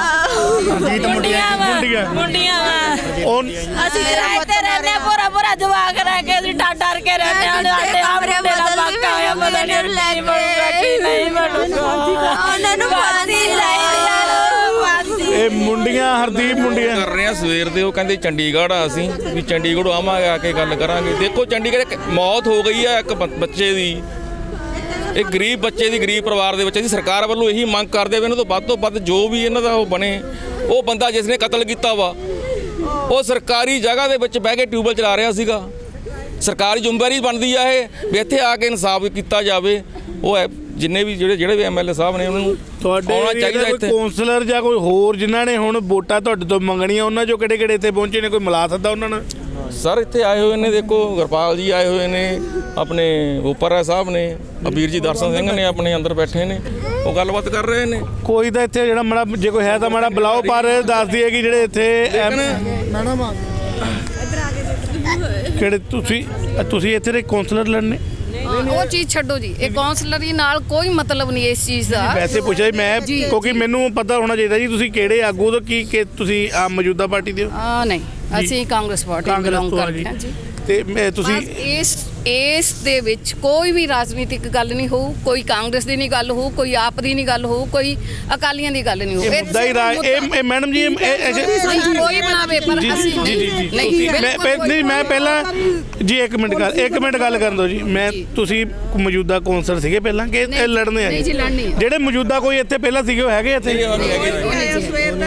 ਮੁੰਡੀਆਂ ਵਾ। ਮੁੰਡੀਆਂ। ਮੁੰਡੀਆਂ ਵਾ। ਉਹ ਅਸੀਂ ਕਿਰਾਏ ਤੇ ਰਹਿੰਦੇ ਹਾਂ, ਪੂਰਾ ਪੂਰਾ ਜਵਾਕ ਪਤਾ ਨਹੀਂ ਕੀ ਬਣੂਗਾ ਕੀ ਨਹੀਂ ਬਣੂਗਾ ਉਹਨਾਂ ਨੂੰ ਫਾਂਸੀ ਲਾਓ ਇਹ ਮੁੰਡੀਆਂ ਹਰਦੀਪ ਮੁੰਡੀਆਂ ਕਰ ਰਹੇ ਆ ਸਵੇਰ ਦੇ ਉਹ ਕਹਿੰਦੇ ਚੰਡੀਗੜ੍ਹ ਆ ਅਸੀਂ ਵੀ ਚੰਡੀਗੜ੍ਹ ਆਵਾਂਗੇ ਆ ਕੇ ਗੱਲ ਕਰਾਂਗੇ ਦੇਖੋ ਚੰਡੀਗੜ੍ਹ ਇੱਕ ਮੌਤ ਹੋ ਗਈ ਆ ਇੱਕ ਬ- ਬੱਚੇ ਦੀ ਇਹ ਗਰੀਬ ਬੱਚੇ ਦੀ ਗਰੀਬ ਪਰਿਵਾਰ ਦੇ ਵਿੱਚ ਅਸੀਂ ਸਰਕਾਰ ਵੱਲੋਂ ਇਹੀ ਮੰਗ ਕਰਦੇ ਵੀ ਇਹਨਾਂ ਤੋਂ ਵੱਧ ਤੋਂ ਵੱਧ ਜੋ ਵੀ ਇਹਨਾਂ ਦਾ ਉਹ ਬਣੇ ਉਹ ਬੰਦਾ ਜਿਸ ਨੇ ਕਤਲ ਕੀਤਾ ਵਾ ਉਹ ਸਰਕਾਰੀ ਜਗ੍ਹਾ ਦੇ ਵਿੱਚ ਬਹਿ ਕੇ ਟਿਊਬਲ ਚਲਾ ਰਿਹਾ ਸੀਗਾ ਸਰਕਾਰੀ ਜ਼ਿੰਮੇਵਾਰੀ ਬਣਦੀ ਆ ਇਹ ਵੀ ਇੱਥੇ ਆ ਕੇ ਇਨਸਾਫ ਕੀਤਾ ਜਾਵੇ। ਉਹ ਜਿੰਨੇ ਵੀ ਜਿਹੜੇ ਜਿਹੜੇ ਵੀ ਐਮਐਲਏ ਸਾਹਿਬ ਨੇ ਉਹਨਾਂ ਨੂੰ ਤੁਹਾਡੇ ਆਉਣਾ ਚਾਹੀਦਾ ਇੱਥੇ। ਕਾਉਂਸਲਰ ਜਾਂ ਕੋਈ ਹੋਰ ਜਿਨ੍ਹਾਂ ਨੇ ਹੁਣ ਵੋਟਾਂ ਤੁਹਾਡੇ ਤੋਂ ਮੰਗਣੀਆਂ ਉਹਨਾਂ ਚੋਂ ਕਿਹੜੇ ਕਿਹੜੇ ਇੱਥੇ ਪਹੁੰਚੇ ਨੇ? ਕੋਈ ਮਿਲਾ ਸਕਦਾ ਉਹਨਾਂ ਨਾਲ? ਸਰ ਇੱਥੇ ਆਏ ਹੋਏ ਨੇ ਦੇਖੋ ਗੁਰਪਾਲ ਜੀ ਆਏ ਹੋਏ ਨੇ ਆਪਣੇ ਉਪਰਾ ਸਾਹਿਬ ਨੇ ਅਬੀਰ ਜੀ ਦਰਸ਼ਨ ਸਿੰਘ ਨੇ ਆਪਣੇ ਅੰਦਰ ਬੈਠੇ ਨੇ ਉਹ ਗੱਲਬਾਤ ਕਰ ਰਹੇ ਨੇ। ਕੋਈ ਤਾਂ ਇੱਥੇ ਜਿਹੜਾ ਮਾੜਾ ਜੇ ਕੋਈ ਹੈ ਤਾਂ ਮਾੜਾ ਬੁਲਾਓ ਪਰ ਦੱਸਦੀ ਹੈ ਕਿ ਜਿਹੜੇ ਇੱਥੇ ਐਮ- ਕਿਹੜੇ ਤੁਸੀਂ ਤੁਸੀਂ ਇੱਥੇ ਦੇ ਕਾਉਂਸਲਰ ਲੜਨੇ? ਉਹ ਚੀਜ਼ ਛੱਡੋ ਜੀ। ਇਹ ਕਾਉਂਸਲਰੀ ਨਾਲ ਕੋਈ ਮਤਲਬ ਨਹੀਂ ਇਸ ਚੀਜ਼ ਦਾ। ਵੈਸੇ ਪੁੱਛਿਆ ਜੀ ਮੈਂ ਜੀ। ਕਿਉਂਕਿ ਮੈਨੂੰ ਪਤਾ ਹੋਣਾ ਚਾਹੀਦਾ ਜੀ ਤੁਸੀਂ ਕਿਹੜੇ ਆਗੂ ਤੋਂ ਕੀ ਕਿ ਤੁਸੀਂ ਆਮ ਮੌਜੂਦਾ ਪਾਰਟੀ ਦੇ ਹੋ? ਆ ਨਹੀਂ ਅਸੀਂ ਕਾਂਗਰਸ ਪਾਰਟੀ ਬਿਲੋਂਗ ਤੋਂ ਆ ਕਰਦੇ ਹਾਂ ਜੀ। ਤੇ ਮੈਂ ਤੁਸੀਂ ਇਸ ਇਸ ਦੇ ਵਿੱਚ ਕੋਈ ਵੀ ਰਾਜਨੀਤਿਕ ਗੱਲ ਨਹੀਂ ਹੋਊ ਕੋਈ ਕਾਂਗਰਸ ਦੀ ਨਹੀਂ ਗੱਲ ਹੋਊ ਕੋਈ ਆਪ ਦੀ ਨਹੀਂ ਗੱਲ ਹੋਊ ਕੋਈ ਅਕਾਲੀਆਂ ਦੀ ਗੱਲ ਨਹੀਂ ਹੋਊ। ਇਹ ਮੁੱਦਾ ਹੀ ਰਾਜ ਇਹ ਇਹ ਮੈਡਮ ਜੀ ਇਹ ਇਹ- ਇਹ- ਨਹੀਂ, ਕੋਈ ਬਣਾਵੇ ਪਰ ਜੀ ਅਸੀਂ ਜੀ ਜੀ ਜੀ ਨਹੀਂ ਮੈਂ ਬਿਲਕੁਲ ਪਹਿ- ਨਹੀਂ ਮੈਂ ਪਹਿਲਾਂ ਜੀ ਇੱਕ ਮਿੰਟ ਗੱਲ ਇੱਕ ਮਿੰਟ ਗੱਲ ਕਰਨ ਦਿਓ ਜੀ। ਮੈਂ ਤੁਸੀਂ ਮੌਜੂਦਾ ਕੌਂਸਲਰ ਸੀਗੇ ਪਹਿਲਾਂ ਕਿ ਇਹ ਲੜਨੇ ਆ ਨਹੀਂ ਜੀ, ਲੜਨੀ ਆ। ਜਿਹੜੇ ਮੌਜੂਦਾ ਕੋਈ ਇੱਥੇ ਪਹਿਲਾਂ ਸੀਗੇ ਉਹ ਹੈਗੇ ਇੱਥੇ?